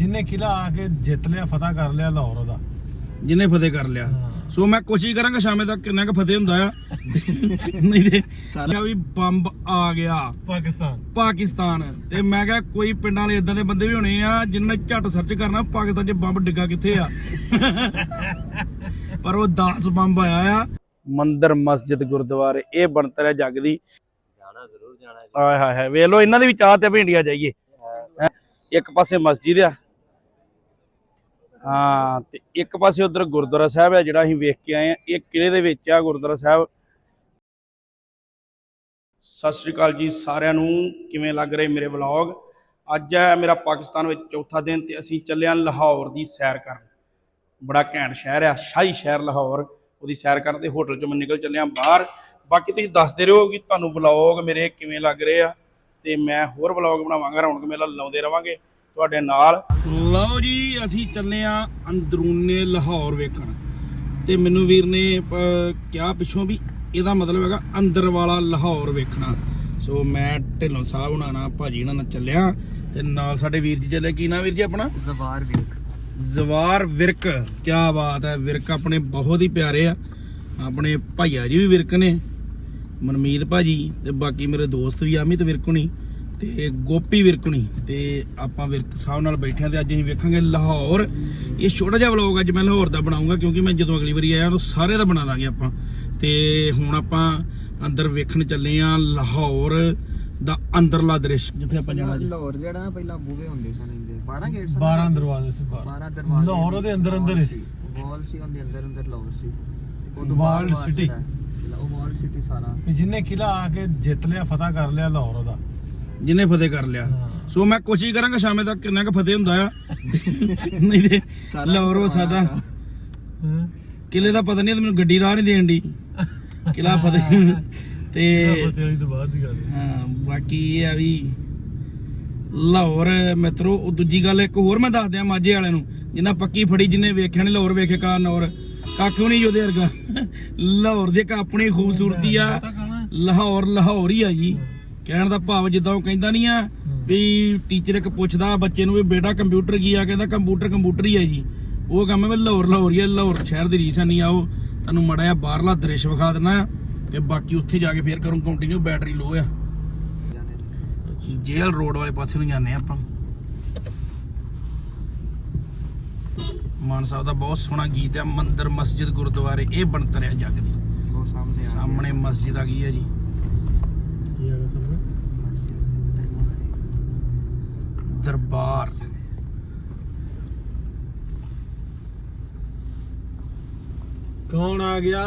ਜਿੰਨੇ ਕਿਲਾ ਆ ਕੇ ਜਿੱਤ ਲਿਆ ਫਤਹ ਕਰ ਲਿਆ ਲਾਹੌਰ ਉਹਦਾ ਜਿਹਨੇ ਫਤਿਹ ਕਰ ਲਿਆ। ਸੋ ਮੈਂ ਕੋਸ਼ਿਸ਼ ਕਰਾਂਗਾ ਸ਼ਾਮੇ ਤੱਕ ਕਿੰਨਾ ਕੁ ਫਤਿਹ ਹੁੰਦਾ ਆ। ਨਹੀਂ ਤੇ ਸਾਰਾ ਵੀ ਬੰਬ ਆ ਗਿਆ। ਪਾਕਿਸਤਾਨ। ਪਾਕਿਸਤਾਨ। ਤੇ ਮੈਂ ਕਿਹਾ ਕੋਈ ਪਿੰਡਾਂ ਵਾਲੇ ਇਦਾਂ ਦੇ ਬੰਦੇ ਵੀ ਹੋਣੇ ਆ ਜਿਨ੍ਹਾਂ ਨੇ ਝੱਟ ਸਰਚ ਕਰਨਾ ਪਾਕਿਸਤਾਨ 'ਚ ਬੰਬ ਡਿੱਗਾ ਕਿੱਥੇ ਆ? ਪਰ ਉਹ 10 ਬੰਬ ਆਇਆ ਆ। ਮੰਦਰ ਮਸਜਿਦ ਗੁਰਦੁਆਰੇ ਇਹ ਬਣਤਰ ਹੈ ਜੱਗ ਦੀ। ਜਾਣਾ ਜ਼ਰੂਰ ਜਾਣਾ ਆਏ ਹਾਏ ਹਾਏ ਵੇਖ ਲਓ ਇਹਨਾਂ ਦੀ ਵੀ ਚਾਹ ਤੇ ਵੀ ਇੰਡੀਆ ਜਾਈਏ। ਇੱਕ ਪਾਸੇ ਮਸਜਿਦ ਆ ਹਾਂ, ਤੇ ਇੱਕ ਪਾਸੇ ਉਧਰ ਗੁਰਦੁਆਰਾ ਸਾਹਿਬ ਹੈ ਜਿਹੜਾ ਅਸੀਂ ਵੇਖ ਕੇ ਆਏ ਆ ਇਹ ਕਿਲੇ ਦੇ ਵਿੱਚ ਆ ਗੁਰਦੁਆਰਾ ਸਾਹਿਬ। ਸਤਿ ਸ਼੍ਰੀ ਅਕਾਲ ਜੀ ਸਾਰਿਆਂ ਨੂੰ। ਕਿਵੇਂ ਲੱਗ ਰਹੇ ਮੇਰੇ ਵਲੌਗ? ਅੱਜ ਹੈ ਮੇਰਾ ਪਾਕਿਸਤਾਨ ਵਿੱਚ ਚੌਥਾ ਦਿਨ ਤੇ ਅਸੀਂ ਚੱਲੇ ਹਾਂ ਲਾਹੌਰ ਦੀ ਸੈਰ ਕਰਨ। ਬੜਾ ਘੈਂਟ ਸ਼ਹਿਰ ਆ, ਸ਼ਾਹੀ ਸ਼ਹਿਰ ਲਾਹੌਰ। ਉਹਦੀ ਸੈਰ ਕਰਨ ਤੇ ਹੋਟਲ ਚੋਂ ਮੈਂ ਨਿਕਲ ਚੱਲਿਆ ਬਾਹਰ। ਬਾਕੀ ਤੁਸੀਂ ਦੱਸਦੇ ਰਹੋ ਕਿ ਤੁਹਾਨੂੰ ਵਲੌਗ ਮੇਰੇ ਕਿਵੇਂ ਲੱਗ ਰਹੇ ਆ। ਤੇ ਮੈਂ ਹੋਰ ਵਲੌਗ ਬਣਾਵਾਂਗਾ, ਰੌਣਕ ਮੇਲਾ ਲਾਉਂਦੇ ਰਵਾਂਗੇ। ਤੁਹਾਡੇ ਨਾਲ। ਲਓ ਜੀ ਅਸੀਂ ਚੱਲੇ ਆ ਅੰਦਰੂਨੇ ਲਾਹੌਰ ਵੇਖਣ। ਤੇ ਮੈਨੂੰ ਵੀਰ ਨੇ ਕਿਹਾ ਪਿੱਛੋਂ ਵੀ ਇਹਦਾ ਮਤਲਬ ਹੈਗਾ ਅੰਦਰ ਵਾਲਾ ਲਾਹੌਰ ਵੇਖਣਾ। ਸੋ ਮੈਂ ਢਿੱਲੋਂ ਸਾਹਿਬ ਹੁਣਾਂ ਨਾਲ ਭਾਜੀ ਹੁਣਾਂ ਨਾਲ ਚੱਲਿਆ। ਤੇ ਨਾਲ ਸਾਡੇ ਵੀਰ ਜੀ ਚੱਲੇ। ਕੀ ਨਾ ਵੀਰ ਜੀ ਆਪਣਾ? ਜ਼ਬਾਰ ਵੇਖ ਜ਼ਵਾਰ ਵਿਰਕ। ਕੀ ਬਾਤ ਹੈ ਵਿਰਕ ਆਪਣੇ ਬਹੁਤ ਹੀ ਪਿਆਰੇ ਆ। ਆਪਣੇ ਭਾਈਆ ਜੀ ਵੀ ਵਿਰਕ ਨੇ। ਮਨਮੀਤ ਭਾਜੀ ਤੇ ਬਾਕੀ ਮੇਰੇ ਦੋਸਤ ਵੀ ਅਮਿਤ ਵਿਰਕ ਹੁਣੀ। ਤੇ ਗੋਪੀ ਵਿਰਕ ਹੁਣੀ ਤੇ ਆਪਾਂ ਵਿਰਕ ਸਾਹਿਬ ਨਾਲ ਬੈਠੇ ਤੇ ਅੱਜ ਅਸੀਂ ਵੇਖਾਂਗੇ ਲਾਹੌਰ। ਇਹ ਛੋਟਾ ਜਿਹਾ ਵਲੌਗ ਅੱਜ ਮੈਂ ਲਾਹੌਰ ਦਾ ਬਣਾਉਂਗਾ ਕਿਉਂਕਿ ਮੈਂ ਜਦੋਂ ਅਗਲੀ ਵਾਰੀ ਆਇਆ ਤਾਂ ਸਾਰੇ ਦਾ ਬਣਾ ਦਾਂਗੇ ਆਪਾਂ। ਤੇ ਹੁਣ ਆਪਾਂ ਅੰਦਰ ਵੇਖਣ ਚੱਲੇ ਆ ਲਾਹੌਰ ਦਾ ਅੰਦਰਲਾ ਦ੍ਰਿਸ਼ ਜਿੱਥੇ ਆਪਾਂ ਜਾਣਾ ਜੀ। ਲਾਹੌਰ ਜਿਹੜਾ ਨਾ ਪਹਿਲਾਂ ਬੂਵੇ ਹੁੰਦੇ ਸਨ ਇਹਦੇ। 12 ਗੇਟ ਸਨ। 12 ਦਰਵਾਜ਼ੇ ਸੀ 12 ਦਰਵਾਜ਼ੇ ਲਾਹੌਰ ਉਹਦੇ ਅੰਦਰ ਅੰਦਰ ਹੀ ਸੀ। ਵਾਲ ਸੀ ਉਹਦੇ ਅੰਦਰ ਅੰਦਰ ਲਾਹੌਰ ਸੀ। city। ਜਿਹੜਾ ਉਹ ਵਾਲ ਸਿਟੀ ਸਾਰਾ। ਜਿੰਨੇ ਕਿਲਾ ਆ ਕੇ ਜਿੱਤ ਲਿਆ ਫਤਹ ਕਰ ਲਿਆ ਲਾਹੌਰ ਉਹਦਾ। ਜਿਹਨੇ ਫਤਿਹ ਕਰ ਲਿਆ। ਸੋ ਮੈਂ ਕੋਸ਼ਿਸ਼ ਕਰਾਂਗਾ ਸ਼ਾਮੇ ਤੱਕ ਕਿੰਨਾ ਕੁ ਫਤਿਹ ਹੁੰਦਾ ਆ। ਨਹੀਂ ਤੇ ਲਾਹੌਰ ਉਹ ਸਾਦਾ। ਹਾਂ ਕਿਲੇ ਦਾ ਪਤਾ ਨਹੀਂ ਤੇ ਮੈਨੂੰ ਗੱਡੀ ਰਾਹ ਨਹੀਂ ਦੇਣ ਦੀ। ਕਿਲਾ ਫਤਿਹ। ਤੇ ਫਤਿਹ ਵਾਲੀ ਤੋਂ ਬਾਅਦ ਦੀ ਗੱਲ ਹੈ। ਹਾਂ ਬਾਕੀ ਇਹ ਆ ਵੀ ਲਾਹੌਰ ਮਿੱਤਰੋ ਉਹ ਦੂਜੀ ਗੱਲ ਇੱਕ ਹੋਰ ਮੈਂ ਦੱਸ ਦਿਆਂ ਮਾਝੇ ਵਾਲਿਆਂ ਨੂੰ। ਜਿੰਨਾ ਪੱਕੀ ਫੜੀ ਜਿੰਨੇ ਵੇਖਿਆ ਨਹੀਂ ਲਾਹੌਰ ਵੇਖੇ ਕਾਰਨ ਔਰ ਕੱਖ ਵੀ ਨਹੀਂ ਉਹਦੇ ਵਰਗਾ। ਲਾਹੌਰ ਦੀ ਇੱਕ ਆਪਣੀ ਖੂਬਸੂਰਤੀ ਆ। ਲਾਹੌਰ ਲਾਹੌਰ ਹੀ ਆ ਜੀ। ਕਹਿਣ ਦਾ ਭਾਵ ਜਿੱਦਾਂ ਉਹ ਕਹਿੰਦਾ ਨਹੀਂ ਆ ਵੀ ਟੀਚਰ ਇੱਕ ਪੁੱਛਦਾ ਬੱਚੇ ਨੂੰ ਵੀ ਬੇਟਾ ਕੰਪਿਊਟਰ ਕੀ ਆ? ਕਹਿੰਦਾ ਕੰਪਿਊਟਰ ਕੰਪਿਊਟਰ ਹੀ ਆ ਜੀ। ਉਹ ਕੰਮ ਹੈ ਵੀ ਲਾਹੌਰ ਲਾਹੌਰ ਹੀ ਆ ਲਾਹੌਰ ਸ਼ਹਿਰ ਦੀ ਰੀਸ ਨਹੀਂ ਆਓ ਤੁਹਾਨੂੰ ਮੜਾ ਜਿਹਾ ਬਾਹਰਲਾ ਦ੍ਰਿਸ਼ ਵਿਖਾ ਦੇਣਾ ਤੇ ਬਾਕੀ ਉੱਥੇ ਜਾ ਕੇ ਫੇਰ ਕਰੂੰ ਕੰਟੀਨਿਊ ਬੈਟਰੀ ਲੋ ਆ। ਜੇਲ ਰੋਡ ਵਾਲੇ ਪਾਸੇ ਨੂੰ ਜਾਂਦੇ ਆ ਆਪਾਂ। ਮਾਨ ਸਾਹਿਬ ਦਾ ਬਹੁਤ ਸੋਹਣਾ ਗੀਤ ਹੈ ਮੰਦਰ ਮਸਜਿਦ ਗੁਰਦੁਆਰੇ ਇਹ ਬਣਤਰ ਹੈ ਜੱਗ ਦੀ। ਆ ਸਾਹਮਣੇ ਮਸਜਿਦ ਆ ਗਈ ਹੈ ਜੀ ਕੀ ਹੈਗਾ ਸਾਹਮਣੇ ਦਰਬਾਰ। ਕੌਣ ਆ ਗਿਆ?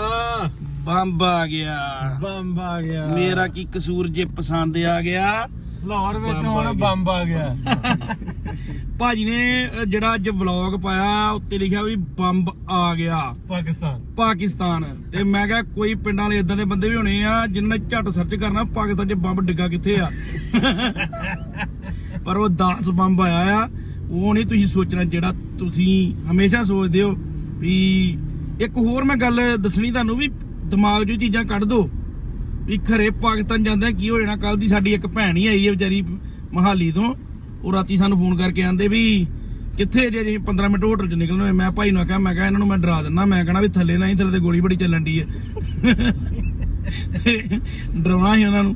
ਬੰਬ ਆ ਗਿਆ। ਬੰਬ ਆ ਗਿਆ। ਮੇਰਾ ਕੀ ਕਸੂਰ ਜੇ ਪਸੰਦ ਆ ਗਿਆ? ਲਾਹੌਰ ਵਿੱਚ ਹੁਣ। ਬੰਬ ਆ ਗਿਆ। ਭਾਜੀ ਨੇ ਜਿਹੜਾ ਅੱਜ ਵਲੌਗ ਪਾਇਆ ਉੱਤੇ ਲਿਖਿਆ ਵੀ ਬੰਬ ਆ ਗਿਆ। ਪਾਕਿਸਤਾਨ। ਪਾਕਿਸਤਾਨ। ਤੇ ਮੈਂ ਕਿਹਾ ਕੋਈ ਪਿੰਡਾਂ ਵਾਲੇ ਇਦਾਂ ਦੇ ਬੰਦੇ ਵੀ ਹੋਣੇ ਆ ਜਿਨ੍ਹਾਂ ਨੇ ਝੱਟ ਸਰਚ ਕਰਨਾ ਪਾਕਿਸਤਾਨ 'ਚ ਬੰਬ ਡਿੱਗਾ ਕਿੱਥੇ ਆ? ਪਰ ਉਹ 10 ਬੰਬ ਆਇਆ ਆ। ਉਹ ਨਹੀਂ ਤੁਸੀਂ ਸੋਚਣਾ ਜਿਹੜਾ ਤੁਸੀਂ ਹਮੇਸ਼ਾ ਸੋਚਦੇ ਹੋ ਵੀ ਇੱਕ ਹੋਰ ਮੈਂ ਗੱਲ ਦੱਸਣੀ ਤੁਹਾਨੂੰ ਵੀ ਦਿਮਾਗ 'ਚੋਂ ਚੀਜ਼ਾਂ ਕੱਢ ਦੋ। ਵੀ ਖਰੇ ਪਾਕਿਸਤਾਨ ਜਾਂਦੇ ਕੀ ਹੋ ਜਾਣਾ ਕੱਲ ਦੀ ਸਾਡੀ ਇੱਕ ਭੈਣ ਹੀ ਆਈ ਹੈ ਵਿਚਾਰੀ ਮਹਾਲੀ ਤੋਂ। ਉਹ ਰਾਤੀ ਸਾਨੂੰ ਫੋਨ ਕਰਕੇ ਆਂਦੇ ਵੀ ਕਿੱਥੇ ਜੇ ਅਸੀਂ 15 ਮਿੰਟ ਹੋਟਲ 'ਚ ਨਿਕਲਣਾ ਮੈਂ ਭਾਈ ਨੂੰ ਆਖਿਆ, ਮੈਂ ਕਿਹਾ ਇਹਨਾਂ ਨੂੰ ਮੈਂ ਡਰਾ ਦਿੰਦਾ ਮੈਂ ਕਹਣਾ ਵੀ ਥੱਲੇ ਨਾ ਹੀ, ਥੱਲੇ ਤੇ ਗੋਲੀ ਬੜੀ ਚੱਲਣ ਦੀ ਹੈ ਡਰਾਉਣਾ ਸੀ ਉਹਨਾਂ ਨੂੰ।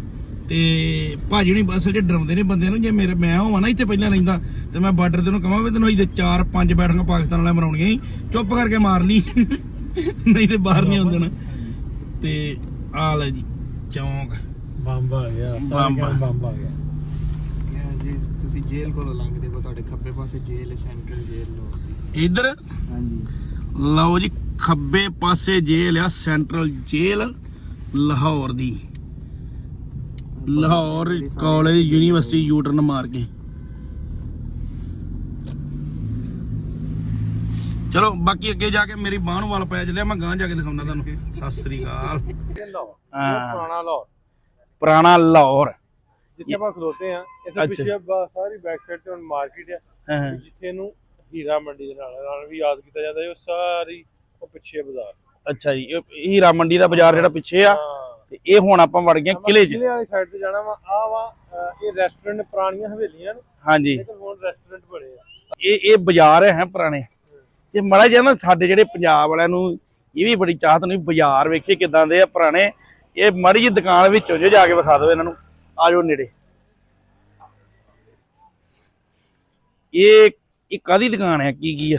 ਤੇ ਭਾਜੀ ਨਹੀਂ ਅਸਲ 'ਚ ਡਰਾਉਂਦੇ ਨੇ ਬੰਦਿਆਂ ਨੂੰ ਜੇ ਮੇਰੇ ਮੈਂ ਹੋਵਾਂ ਨਾ ਇੱਥੇ ਪਹਿਲਾਂ ਰਹਿੰਦਾ ਤੇ ਮੈਂ ਬਾਰਡਰ ਤੇ ਨੂੰ ਕਹਾਂ ਵੀ ਤੈਨੂੰ ਇੱਥੇ 4 5 ਬੈਠਕਾਂ ਪਾਕਿਸਤਾਨ ਵਾਲੇ ਮਰਾਉਣੀਆਂ ਸੀ ਚੁੱਪ ਕਰਕੇ ਮਾਰ ਲਈ। ਨਹੀਂ ਤੇ ਬਾਹਰ ਨਹੀਂ ਆਉਂਦੇ ਨਾ। ਤੇ ਆ ਲੈ ਜੀ ਚੌਂਕ। ਬੰਬ ਆ ਗਿਆ ਸਾਰੇ ਬੰਬ। ਆ। ਗਿਆ। ਜੀ ਤੁਸੀਂ ਜੇਲ੍ਹ ਕੋਲੋਂ ਲੰਘਦੇ ਹੋ ਤੁਹਾਡੇ ਖੱਬੇ ਪਾਸੇ ਜੇਲ੍ਹ ਹੈ ਸੈਂਟਰਲ ਜੇਲ੍ਹ ਲੋ ਇੱਧਰ? ਹਾਂਜੀ। ਲਓ ਜੀ ਖੱਬੇ ਪਾਸੇ ਜੇਲ੍ਹ ਆ ਸੈਂਟਰਲ ਜੇਲ੍ਹ ਲਾਹੌਰ ਦੀ। Lahore college university U turn ਮਾਰ ਕੇ। ਚਲੋ ਬਾਕੀ ਅੱਗੇ ਜਾ ਕੇ ਮੇਰੀ ਬਾਹ ਨੂੰ ਵੱਲ ਪੈ ਚੱਲਿਆ ਮੈਂ ਗਾਂ ਜਾ ਕੇ ਦਿਖਾਉਂਦਾ ਤੁਹਾਨੂੰ। ਸਤਿ ਸ੍ਰੀ ਅਕਾਲ। ਹਾਂ। ਪੁਰਾਣਾ ਲਾਹੌਰ। ਪੁਰਾਣਾ ਲਾਹੌਰ। ਜਿੱਥੇ ਆਪਾਂ ਖਲੋਤੇ ਆ। ਇੱਥੇ ਪਿੱਛੇ ਸਾਰੀ ਬੈਕ ਸਾਈਡ ਤੇ ਹੁਣ ਮਾਰਕੀਟ ਆ। ਹਾਂ, ਹਾਂ। ਜਿੱਥੇ ਨੂੰ ਹੀਰਾ ਮੰਡੀ ਦੇ ਨਾਲ ਨਾਲ ਵੀ ਯਾਦ ਕੀਤਾ ਜਾਂਦਾ ਹੈ ਉਹ ਸਾਰੀ ਉਹ ਪਿੱਛੇ ਬਾਜ਼ਾਰ। ਅੱਛਾ ਜੀ ਇਹ ਹੀਰਾ ਮੰਡੀ ਦਾ ਬਾਜ਼ਾਰ ਜਿਹੜਾ ਪਿੱਛੇ ਆ ਤੇ ਇਹ ਹੁਣ ਆਪਾਂ ਵੜ ਗਏ ਕਿਲੇ 'ਚ। ਕਿਲੇ ਵਾਲੀ ਸਾਈਡ ਤੇ ਜਾਣਾ ਵਾ। ਆ ਵਾ ਇਹ ਰੈਸਟੋਰੈਂਟ ਪੁਰਾਣੀਆਂ ਹਵੇਲੀਆਂ ਨੇ। ਹਾਂਜੀ। ਲੇਕਿਨ ਹੁਣ ਰੈਸਟੋਰੈਂਟ ਬਣੇ ਆ। ਇਹ ਇਹ ਬਾਜ਼ਾਰ ਹੈ ਪੁਰਾਣੇ। ਤੇ ਮਾੜਾ ਜਿਹਾ ਨਾ ਸਾਡੇ ਜਿਹੜੇ ਪੰਜਾਬ ਵਾਲਿਆਂ ਨੂੰ ਇਹ ਵੀ ਬੜੀ ਚਾਹਤ ਨਹੀਂ ਬਾਜ਼ਾਰ ਵੇਖੀਏ ਕਿਦਾਂ ਦੇ ਆ ਪੁਰਾਣੇ। ਇਹ ਮਾੜੀ ਜੀ ਦੁਕਾਨ ਵਿੱਚੋਂ ਜੇ ਜਾ ਕੇ ਵਿਖਾ ਦਿਓ ਇਹਨਾਂ ਨੂੰ। ਆ ਜਾਓ ਨੇੜੇ। ਇਹ ਇਹ ਕਾਦੀ ਦੁਕਾਨ ਹੈ? ਕੀ ਕੀ ਆ।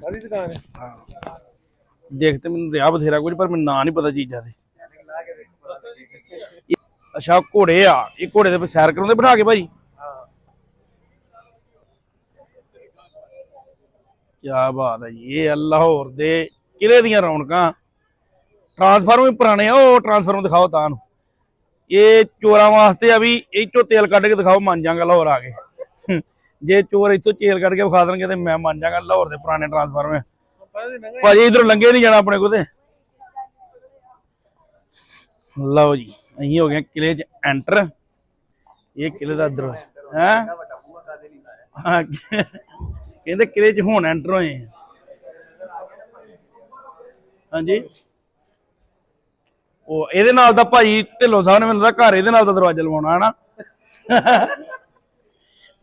ਸਾਰੀ ਦੁਕਾਨ ਹੈ। ਦੇਖ ਤੇ ਮੈਨੂੰ ਰਿਹਾ ਬਥੇਰਾ ਕੁਝ, ਪਰ ਮੈਨੂੰ ਨਾਂ ਨਹੀਂ ਪਤਾ ਚੀਜ਼ਾਂ ਦੇ। ਅੱਛਾ ਘੋੜੇ ਆ, ਇਹ ਘੋੜੇ ਦੇ ਉੱਪਰ ਸੈਰ ਕਰਾਉਂਦੇ ਬਿਠਾ ਕੇ ਭਾਜੀ? ਕੀ ਬਾਤ ਹੈ ਜੀ, ਇਹ ਲਾਹੌਰ ਦੇ ਕਿਲੇ ਦੀਆਂ ਰੌਣਕਾਂ। ਟਰਾਂਸਫਾਰਮ ਵੀ ਪੁਰਾਣੇ ਆ, ਉਹ ਟਰਾਂਸਫਾਰਮ ਦਿਖਾਓ ਤਾਂ ਨੂੰ। ਇਹ ਚੋਰਾਂ ਵਾਸਤੇ ਆ ਵੀ ਇਹ ਚੋਂ ਤੇਲ ਕੱਢ ਕੇ ਦਿਖਾਓ, ਮੰਨ ਜਾਗਾ ਲਾਹੌਰ ਆ ਕੇ। ਜੇ ਚੋਰ ਇੱਥੋਂ ਤੇਲ ਕੱਢ ਕੇ ਵਿਖਾ ਦੇਣਗੇ ਤੇ ਮੈਂ ਮੰਨ ਜਾਗਾ ਲਾਹੌਰ ਦੇ ਪੁਰਾਣੇ ਟਰਾਂਸਫਾਰਮ ਆ ਭਾਜੀ ਇਧਰੋਂ ਲੰਘੇ ਨਹੀਂ ਜਾਣਾ ਆਪਣੇ ਕੋਲ ਤੇ। ਲਓ ਜੀ, ਅਸੀਂ ਹੋ ਗਏ ਕਿਲੇ 'ਚ ਐਂਟਰ ਇਹ ਕਿਲੇ ਦਾ ਦਰਵਾਜ਼ਾ, ਹੈ? ਹਾਂ, ਕਹਿੰਦੇ ਕਿਲੇ 'ਚ ਹੁਣ ਐਂਟਰ ਹੋਏ ਆ। ਹਾਂਜੀ। ਉਹ ਇਹਦੇ ਨਾਲ ਦਾ ਭਾਈ ਢਿੱਲੋਂ ਸਾਹਿਬ ਨੇ ਮੈਨੂੰ ਲੱਗਦਾ ਘਰ ਇਹਦੇ ਨਾਲ ਦਾ ਦਰਵਾਜ਼ਾ ਲਵਾਉਣਾ ਹਨਾ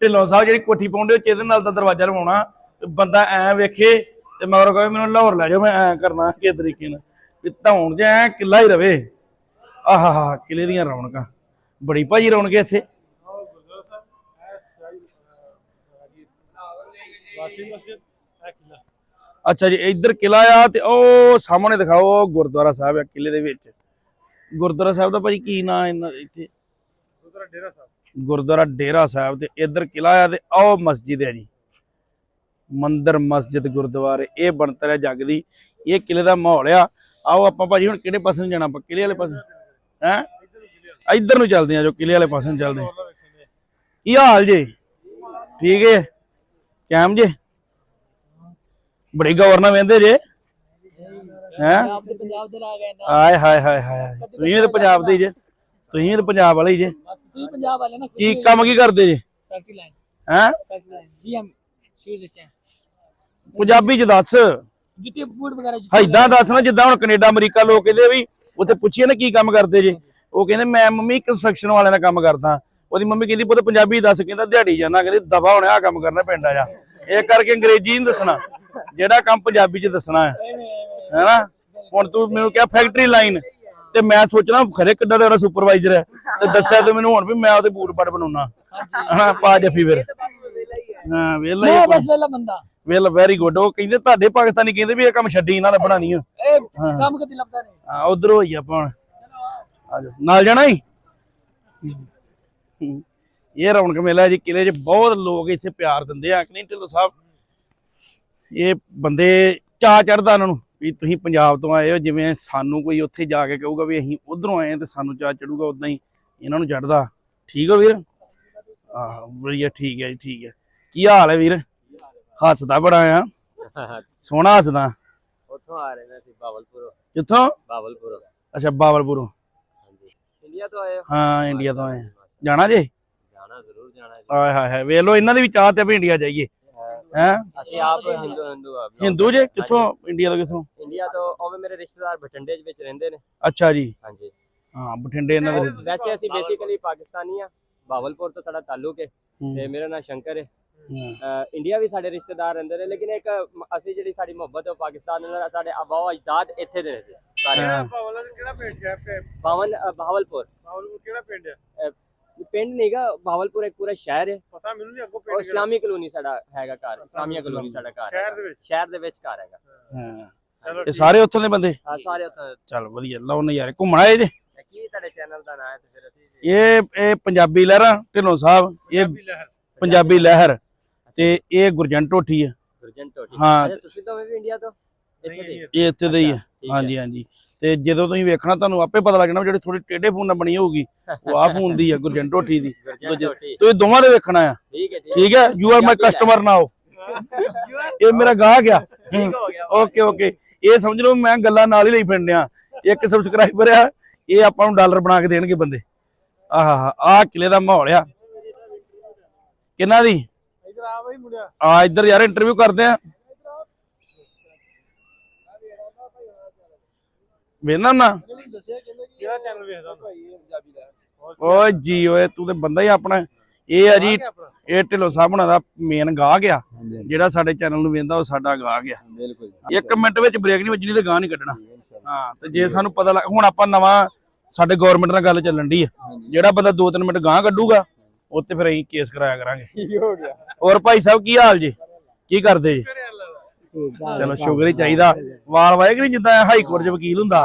ਢਿੱਲੋਂ ਸਾਹਿਬ ਜਿਹੜੀ ਕੋਠੀ ਪਾਉਂਦੇ ਵਿੱਚ ਇਹਦੇ ਨਾਲ ਦਾ ਦਰਵਾਜ਼ਾ ਲਵਾਉਣਾ। ਬੰਦਾ ਐ ਵੇਖੇ ਤੇ ਮਗਰ ਕਹੇ ਮੈਨੂੰ ਲਾਹੌਰ ਲੈ ਜਾਓ, ਮੈਂ ਐ ਕਰਨਾ ਕਿਸ ਤਰੀਕੇ ਨਾਲ ਵੀ ਧੌਣ ਜੇ ਐ ਕਿਲਾ ਹੀ ਰਵੇ। ਆਹਾ ਕਿਲੇ ਦੀਆਂ ਰੌਣਕਾਂ। ਬੜੀ ਭਾਜੀ ਰੌਣਕ ਇੱਥੇ। ਅੱਛਾ ਜੀ, ਇੱਧਰ ਕਿਲਾ ਆ ਤੇ ਉਹ ਸਾਹਮਣੇ ਦਿਖਾਓ ਗੁਰਦੁਆਰਾ ਸਾਹਿਬ ਆ ਕਿਲੇ ਦੇ ਵਿੱਚ। ਗੁਰਦੁਆਰਾ ਸਾਹਿਬ ਦਾ ਭਾਜੀ ਕੀ ਨਾਂ ਇਹਨਾਂ ਇੱਥੇ? ਉਧਰ ਡੇਰਾ ਸਾਹਿਬ। ਗੁਰਦੁਆਰਾ ਡੇਰਾ ਸਾਹਿਬ ਤੇ ਇੱਧਰ ਕਿਲਾ ਆ ਤੇ ਉਹ ਮਸਜਿਦ ਹੈ ਜੀ। ਮੰਦਿਰ ਮਸਜਿਦ ਗੁਰਦੁਆਰੇ ਇਹ ਬਣਤਰ ਹੈ ਜੱਗ ਦੀ। ਇਹ ਕਿਲੇ ਦਾ ਮਾਹੌਲ ਆ। ਆਓ ਆਪਾਂ ਭਾਜੀ ਹੁਣ ਕਿਹੜੇ ਪਾਸੇ ਨੂੰ ਜਾਣਾ? ਆਪਾਂ ਕਿਲੇ ਵਾਲੇ ਪਾਸੇ? ਹੈ? ਇੱਧਰ ਨੂੰ ਚੱਲਦੇ ਆ ਜੋ ਕਿਲੇ ਵਾਲੇ ਪਾਸੇ ਨੂੰ ਚੱਲਦੇ ਕੀ ਹਾਲ ਜੀ? ਠੀਕ ਹੈ? ਕੈਮ ਜੇ? ਬੜੀ ਗੌਰ ਨਾਲ ਵੇਂਦੇ ਜੇ। ਹੈ? ਪੰਜਾਬ ਦੇ ਲਾ ਗਏ ਨਾ ਆਏ ਹਾਏ ਹਾਏ ਹਾਏ ਤੁਸੀਂ ਤਾਂ ਪੰਜਾਬ ਦੇ ਜੇ। ਤੁਸੀਂ ਤਾਂ ਪੰਜਾਬ ਵਾਲੇ ਜੇ। ਤੁਸੀਂ ਪੰਜਾਬ ਵਾਲੇ ਨਾ ਕੀ ਕੰਮ ਕੀ ਕਰਦੇ ਜੇ? Factory line. ਹੈ? ਫੈਕਟਰੀ ਲਾਈਨ ਜੀਐਮ ਸ਼ੂਜ਼ ਹੈ ਪੰਜਾਬੀ ਚ ਦੱਸ। ਜੁੱਤੇ ਬੂਟ ਵਗੈਰਾ ਜੁੱਤੇ ਐਦਾਂ ਦੱਸ ਨਾ ਜਿੱਦਾਂ ਹੁਣ ਕੈਨੇਡਾ ਅਮਰੀਕਾ ਲੋਕ ਕਹਿੰਦੇ ਵੀ ਉੱਥੇ ਪੁੱਛੀਏ ਨਾ ਕੀ ਕੰਮ ਕਰਦੇ ਜੇ। ਉਹ ਕਹਿੰਦੇ ਮੈਂ ਮੰਮੀ ਕੰਸਟਰਕਸ਼ਨ ਵਾਲਿਆਂ ਦਾ ਕੰਮ ਕਰਦਾ। ਉਹਦੀ ਮੰਮੀ ਕਹਿੰਦੀ ਪੁੱਤ ਪੰਜਾਬੀ ਦੱਸ ਕਹਿੰਦਾ ਦਿਹਾੜੀ ਜਾਣਾ ਕਹਿੰਦੀ ਦਫਾ ਹੋਣਾ ਆ ਕੰਮ ਕਰਨਾ ਪਿੰਡ ਆ ਜਾ। ਇਹ ਕਰਕੇ ਅੰਗਰੇਜ਼ੀ ਨਹੀਂ ਦੱਸਣਾ ਜਿਹੜਾ ਕੰਮ ਪੰਜਾਬੀ ਚ ਦੱਸਣਾ ਹੈ। ਹੈਨਾ? ਹੁਣ ਤੂੰ ਮੈਨੂੰ ਕਿਹਾ ਫੈਕਟਰੀ ਲਾਈਨ ਤੇ ਮੈਂ ਸੋਚਣਾ ਖਰੇ ਕਿੱਡਾ ਦਾ ਸੁਪਰਵਾਈਜ਼ਰ ਹੈ। ਤੇ ਦੱਸਿਆ ਤੂੰ ਮੈਨੂੰ ਹੁਣ ਵੀ ਮੈਂ ਉਹਦੇ ਬੂਟ ਪੜ ਬਣਾਉਣਾ ਹਾਂ ਪਾ ਜੱਫੀ ਫਿਰ ਹਾਂ ਵੇਲਾ ਹੀ ਬਸ ਵੇਲਾ ਬੰਦਾ। ਵੇਲ ਵੈਰੀ ਗੁੱਡ ਉਹ ਕਹਿੰਦੇ ਤੁਹਾਡੇ ਪਾਕਿਸਤਾਨੀ ਕਹਿੰਦੇ ਵੀ ਇਹ ਕੰਮ ਛੱਡੀ ਇਹਨਾਂ ਦਾ ਬਣਾਣੀ ਆ। ਇਹ ਕੰਮ ਕਦੀ ਲੱਭਦਾ ਨਹੀਂ। ਹਾਂ ਉਧਰ ਹੋਈ ਆਪਾਂ ਆ ਜਾਓ ਨਾਲ ਜਾਣਾ ਹੀ। ਇਹ ਰੌਣਕ ਮੇਲਾ ਜੀ ਕਿਲੇ 'ਚ ਬਹੁਤ ਲੋਕ ਇੱਥੇ ਪਿਆਰ ਦਿੰਦੇ ਆ। ਕਿ ਨਹੀਂ ਢਿੱਲੋਂ ਸਾਹਿਬ ਇਹ ਬੰਦੇ ਚਾ ਚੜਦਾ ਉਹਨਾਂ ਨੂੰ ਵੀ ਤੁਸੀਂ ਪੰਜਾਬ ਤੋਂ ਆਏ ਹੋ ਜਿਵੇਂ ਸਾਨੂੰ ਕੋਈ ਉੱਥੇ ਜਾ ਕੇ ਕਹੂਗਾ ਵੀ ਅਸੀਂ ਉਧਰੋਂ ਆਏ ਹਾਂ ਤੇ ਸਾਨੂੰ ਚਾ ਚੜੂਗਾ ਉਦਾਂ ਹੀ ਇਹਨਾਂ ਨੂੰ ਚੜਦਾ ਠੀਕ ਹੋ ਵੀਰ? ਆਹ ਵਧੀਆ ਠੀਕ ਹੈ ਜੀ ਠੀਕ ਹੈ। ਕੀ ਹਾਲ ਹੈ ਵੀਰ? ਹੱਸਦਾ ਬੜਾ ਆ। ਸੋਹਣਾ ਹੱਸਦਾ। ਉੱਥੋਂ ਆ ਰਹੇ ਨੇ ਅਸੀਂ ਬਾਵਲਪੁਰ। ਕਿੱਥੋਂ? ਬਾਵਲਪੁਰ। ਅੱਛਾ ਬਾਵਲਪੁਰੋਂ। ਇੰਡੀਆ ਤੋਂ ਆਏ ਹੋ? ਹਾਂ ਇੰਡੀਆ ਤੋਂ ਆਏ ਹਾਂ। ਜਾਣਾ ਜੇ? ਜਾਣਾ ਜ਼ਰੂਰ ਜਾਣਾ ਜੀ। ਆਏ ਹਾਏ ਹਾਏ ਵੇਖ ਲਓ ਇਹਨਾਂ ਦੀ ਵੀ ਚਾਹ ਤੇ ਵੀ ਇੰਡੀਆ ਜਾਈਏ। ਹੈ। ਅਸੀਂ ਆਪ ਹਿੰਦੂ ਹਿੰਦੂ ਆ। ਹਿੰਦੂ ਜੇ? ਕਿੱਥੋਂ? ਇੰਡੀਆ ਤੋਂ ਕਿੱਥੋਂ? ਇੰਡੀਆ ਤੋਂ ਉਵੇਂ ਮੇਰੇ ਰਿਸ਼ਤੇਦਾਰ ਬਠਿੰਡੇ ਦੇ ਵਿੱਚ ਰਹਿੰਦੇ ਨੇ। ਅੱਛਾ ਜੀ। ਹਾਂਜੀ। ਹਾਂ ਬਠਿੰਡੇ ਇਹਨਾਂ ਦੇ ਵੈਸੇ ਅਸੀਂ ਬੇਸਿਕਲੀ ਪਾਕਿਸਤਾਨੀ ਆ। ਬਾਵਲਪੁਰ ਤੋਂ ਸਾਡਾ ਤਾਲੁਕ ਹੈ। ਤੇ ਮੇਰਾ ਨਾਮ ਸ਼ੰਕਰ ਹੈ ਇੰਡੀਆ ਵੀ ਸਾਡੇ ਰਿਸ਼ਤੇਦਾਰ ਰਹਿੰਦੇ ਨੇ ਲੇਕਿਨ ਇੱਕ ਮ- ਅਸੀਂ ਜਿਹੜੀ ਸਾਡੀ ਮੁਹੱਬਤ ਹੈ ਉਹ ਪਾਕਿਸਤਾਨ ਨਾਲ ਸਾਡੇ ਆਬਾਓ ਅਜਦਾਦ ਇੱਥੇ ਦੇ ਨੇ ਸੀ ਸਾਰੇ। ਹਾਂ। ਪਾਵਲਾ ਕਿਹੜਾ ਪਿੰਡ ਹੈ? ਪੇ- ਬਾਵਨ ਅ, ਬਾਵਲਪੁਰ। ਪਾਵਲਪੁਰ ਕਿਹੜਾ ਪਿੰਡ ਹੈ? ਅ, ਪਿੰਡ ਨਹੀਂਗਾ ਬਾਵਲਪੁਰ ਇੱਕ ਪੂਰਾ ਸ਼ਹਿਰ ਹੈ। ਪਤਾ ਮੈਨੂੰ ਨਹੀਂ ਅੱਗੋਂ ਉਹ ਪਿੰਡ ਇਸਲਾਮੀ ਕਲੋਨੀ ਸਾਡਾ ਹੈਗਾ ਘਰ ਇਸਲਾਮੀਆ ਕਲੋਨੀ ਸਾਡਾ ਘਰ ਸ਼ਹਿਰ ਹੈਗਾ। ਦੇ ਵਿੱਚ? ਸ਼ਹਿਰ ਦੇ ਵਿੱਚ ਘਰ ਹੈਗਾ। ਹਾਂ। ਚਲੋ ਇਹ ਸਾਰੇ ਉੱਥੋਂ ਦੇ ਬੰਦੇ? ਆ ਸਾਰੇ ਉੱਥੇ ਚੱਲ ਵਧੀਆ ਲਓ ਨਜ਼ਾਰੇ ਘੁੰਮਣ ਆਏ ਜੇ? ਇਹ ਕੀ ਤੁਹਾਡੇ ਚੈਨਲ ਦਾ ਨਾਮ ਹੈ ਤੇ ਫਿਰ ਅਸੀਂ ਇਹ ਇਹ ਪੰਜਾਬੀ ਲਹਿਰਾਂ ਢਿੱਲੋਂ ਸਾਹਿਬ ਇਹ ਪੰਜਾਬੀ ਲਹਿਰ। ਪੰਜਾਬੀ ਲਹਿਰ। ਤੇ ਇਹ ਗੁਰਜੰਟ ਢੋਠੀ ਹੈ ਗੁਰਜਨ ਟੋਟੀ ਹਾਂ। ਤੁਸੀਂ ਤਾਂ ਵੀ ਇੰਡੀਆ ਤੋਂ? ਇੱਥੇ ਦੇ? ਇਹ ਇੱਥੇ ਦੇ ਹੀ ਹੈ। ਹਾਂਜੀ ਹਾਂਜੀ। ਤੇ ਜਦੋਂ ਤੁਸੀਂ ਵੇਖਣਾ ਤੁਹਾਨੂੰ ਆਪੇ ਪਤਾ ਲੱਗਣਾ ਜਿਹੜੀ ਥੋੜੀ ਟੇਢੇ ਫੋਨ ਨਾਲ ਬਣੀ ਹੋਊਗੀ ਉਹ ਆ ਫੋਨ ਦੀ ਹੈ ਦੀ। ਗੁਰਜਨ ਦੂਜੇ- ਟੋਟੀ ਤੁਸੀਂ ਦੋਵਾਂ ਦੇ ਵੇਖਣਾ ਆ। ਠੀਕ ਹੈ ਠੀਕ ਠੀਕ ਹੈ? You are my customer now ਇਹ ਮੇਰਾ ਗਾਹਕ ਆ। ਠੀਕ ਹੋ। ਗਿਆ। ਓਕੇ ਓਕੇ ਇਹ ਸਮਝ ਲਓ ਮੈਂ ਗੱਲਾਂ ਨਾਲ ਹੀ ਲਈ ਫਿਰਨਿਆ ਇੱਕ ਸਬਸਕ੍ਰਾਈਬਰ ਆ ਇਹ ਆਪਾਂ ਨੂੰ ਡਾਲਰ ਬਣਾ ਕੇ ਦੇਣਗੇ ਬੰਦੇ। ਆਹਾ ਆ ਕਿਲੇ ਦਾ ਮਾਹੌਲ ਆ। ਕਿੰਨਾ ਦੀ? ਆ ਬਈ ਮੁੰਡਿਆ। ਆ ਇੱਧਰ ਯਾਰ ਇੰਟਰਵਿਊ ਕਰਦੇ ਆ। ਵੇਨਾ ਨਾ। ਕਿਹੜਾ ਚੈਨਲ ਵੇਖਦਾ ਪੰਜਾਬੀ ਲਹਿਰ ਓਏ ਜੀ ਓਏ ਤੂੰ ਤੇ ਬੰਦਾ ਹੀ ਆਪਣਾ ਇਹ ਆ ਜੀ ਇਹ ਢਿੱਲੋਂ ਸਾਹਿਬ ਹੁਣਾਂ ਦਾ ਮੇਨ ਗਾਹਕ ਆ। ਜਿਹੜਾ ਸਾਡੇ ਚੈਨਲ ਨੂੰ ਵੇਖਦਾ ਉਹ ਸਾਡਾ ਗਾਹਕ ਆ। ਬਿਲਕੁਲ ਇੱਕ ਮਿੰਟ ਵਿੱਚ ਬ੍ਰੇਕ ਨਹੀਂ ਵੱਜਣੀ ਤੇ ਗਾਹ ਨਹੀਂ ਕੱਢਣਾ। ਹਾਂ ਤੇ ਜੇ ਸਾਨੂੰ ਪਤਾ ਲੱਗ ਹੁਣ ਆਪਾਂ ਨਵਾਂ ਸਾਡੇ ਗਵਰਨਮੈਂਟ ਨਾਲ ਗੱਲ ਚੱਲਣ ਦੀ ਆ। ਜਿਹੜਾ ਬੰਦਾ 2-3 ਮਿੰਟ ਗਾਹ ਕੱਢੂਗਾ ਉੱਤੇ ਫਿਰ ਅਸੀਂ ਕੇਸ ਕਰਾਇਆ ਕਰਾਂਗੇ। ਕੀ ਹੋ ਗਿਆ। ਹੋਰ ਭਾਈ ਸਾਹਿਬ ਕੀ ਹਾਲ ਜੀ? ਕੀ ਕਰਦੇ ਜੀ? ਚਲੋ ਸ਼ੁਕਰ ਹੀ ਚਾਹੀਦਾ। ਵਾਲ ਵਾਏ ਕਿ ਨਹੀਂ ਜਿੱਦਾਂ ਹਾਈ ਕੋਰਟ 'ਚ ਵਕੀਲ ਹੁੰਦਾ?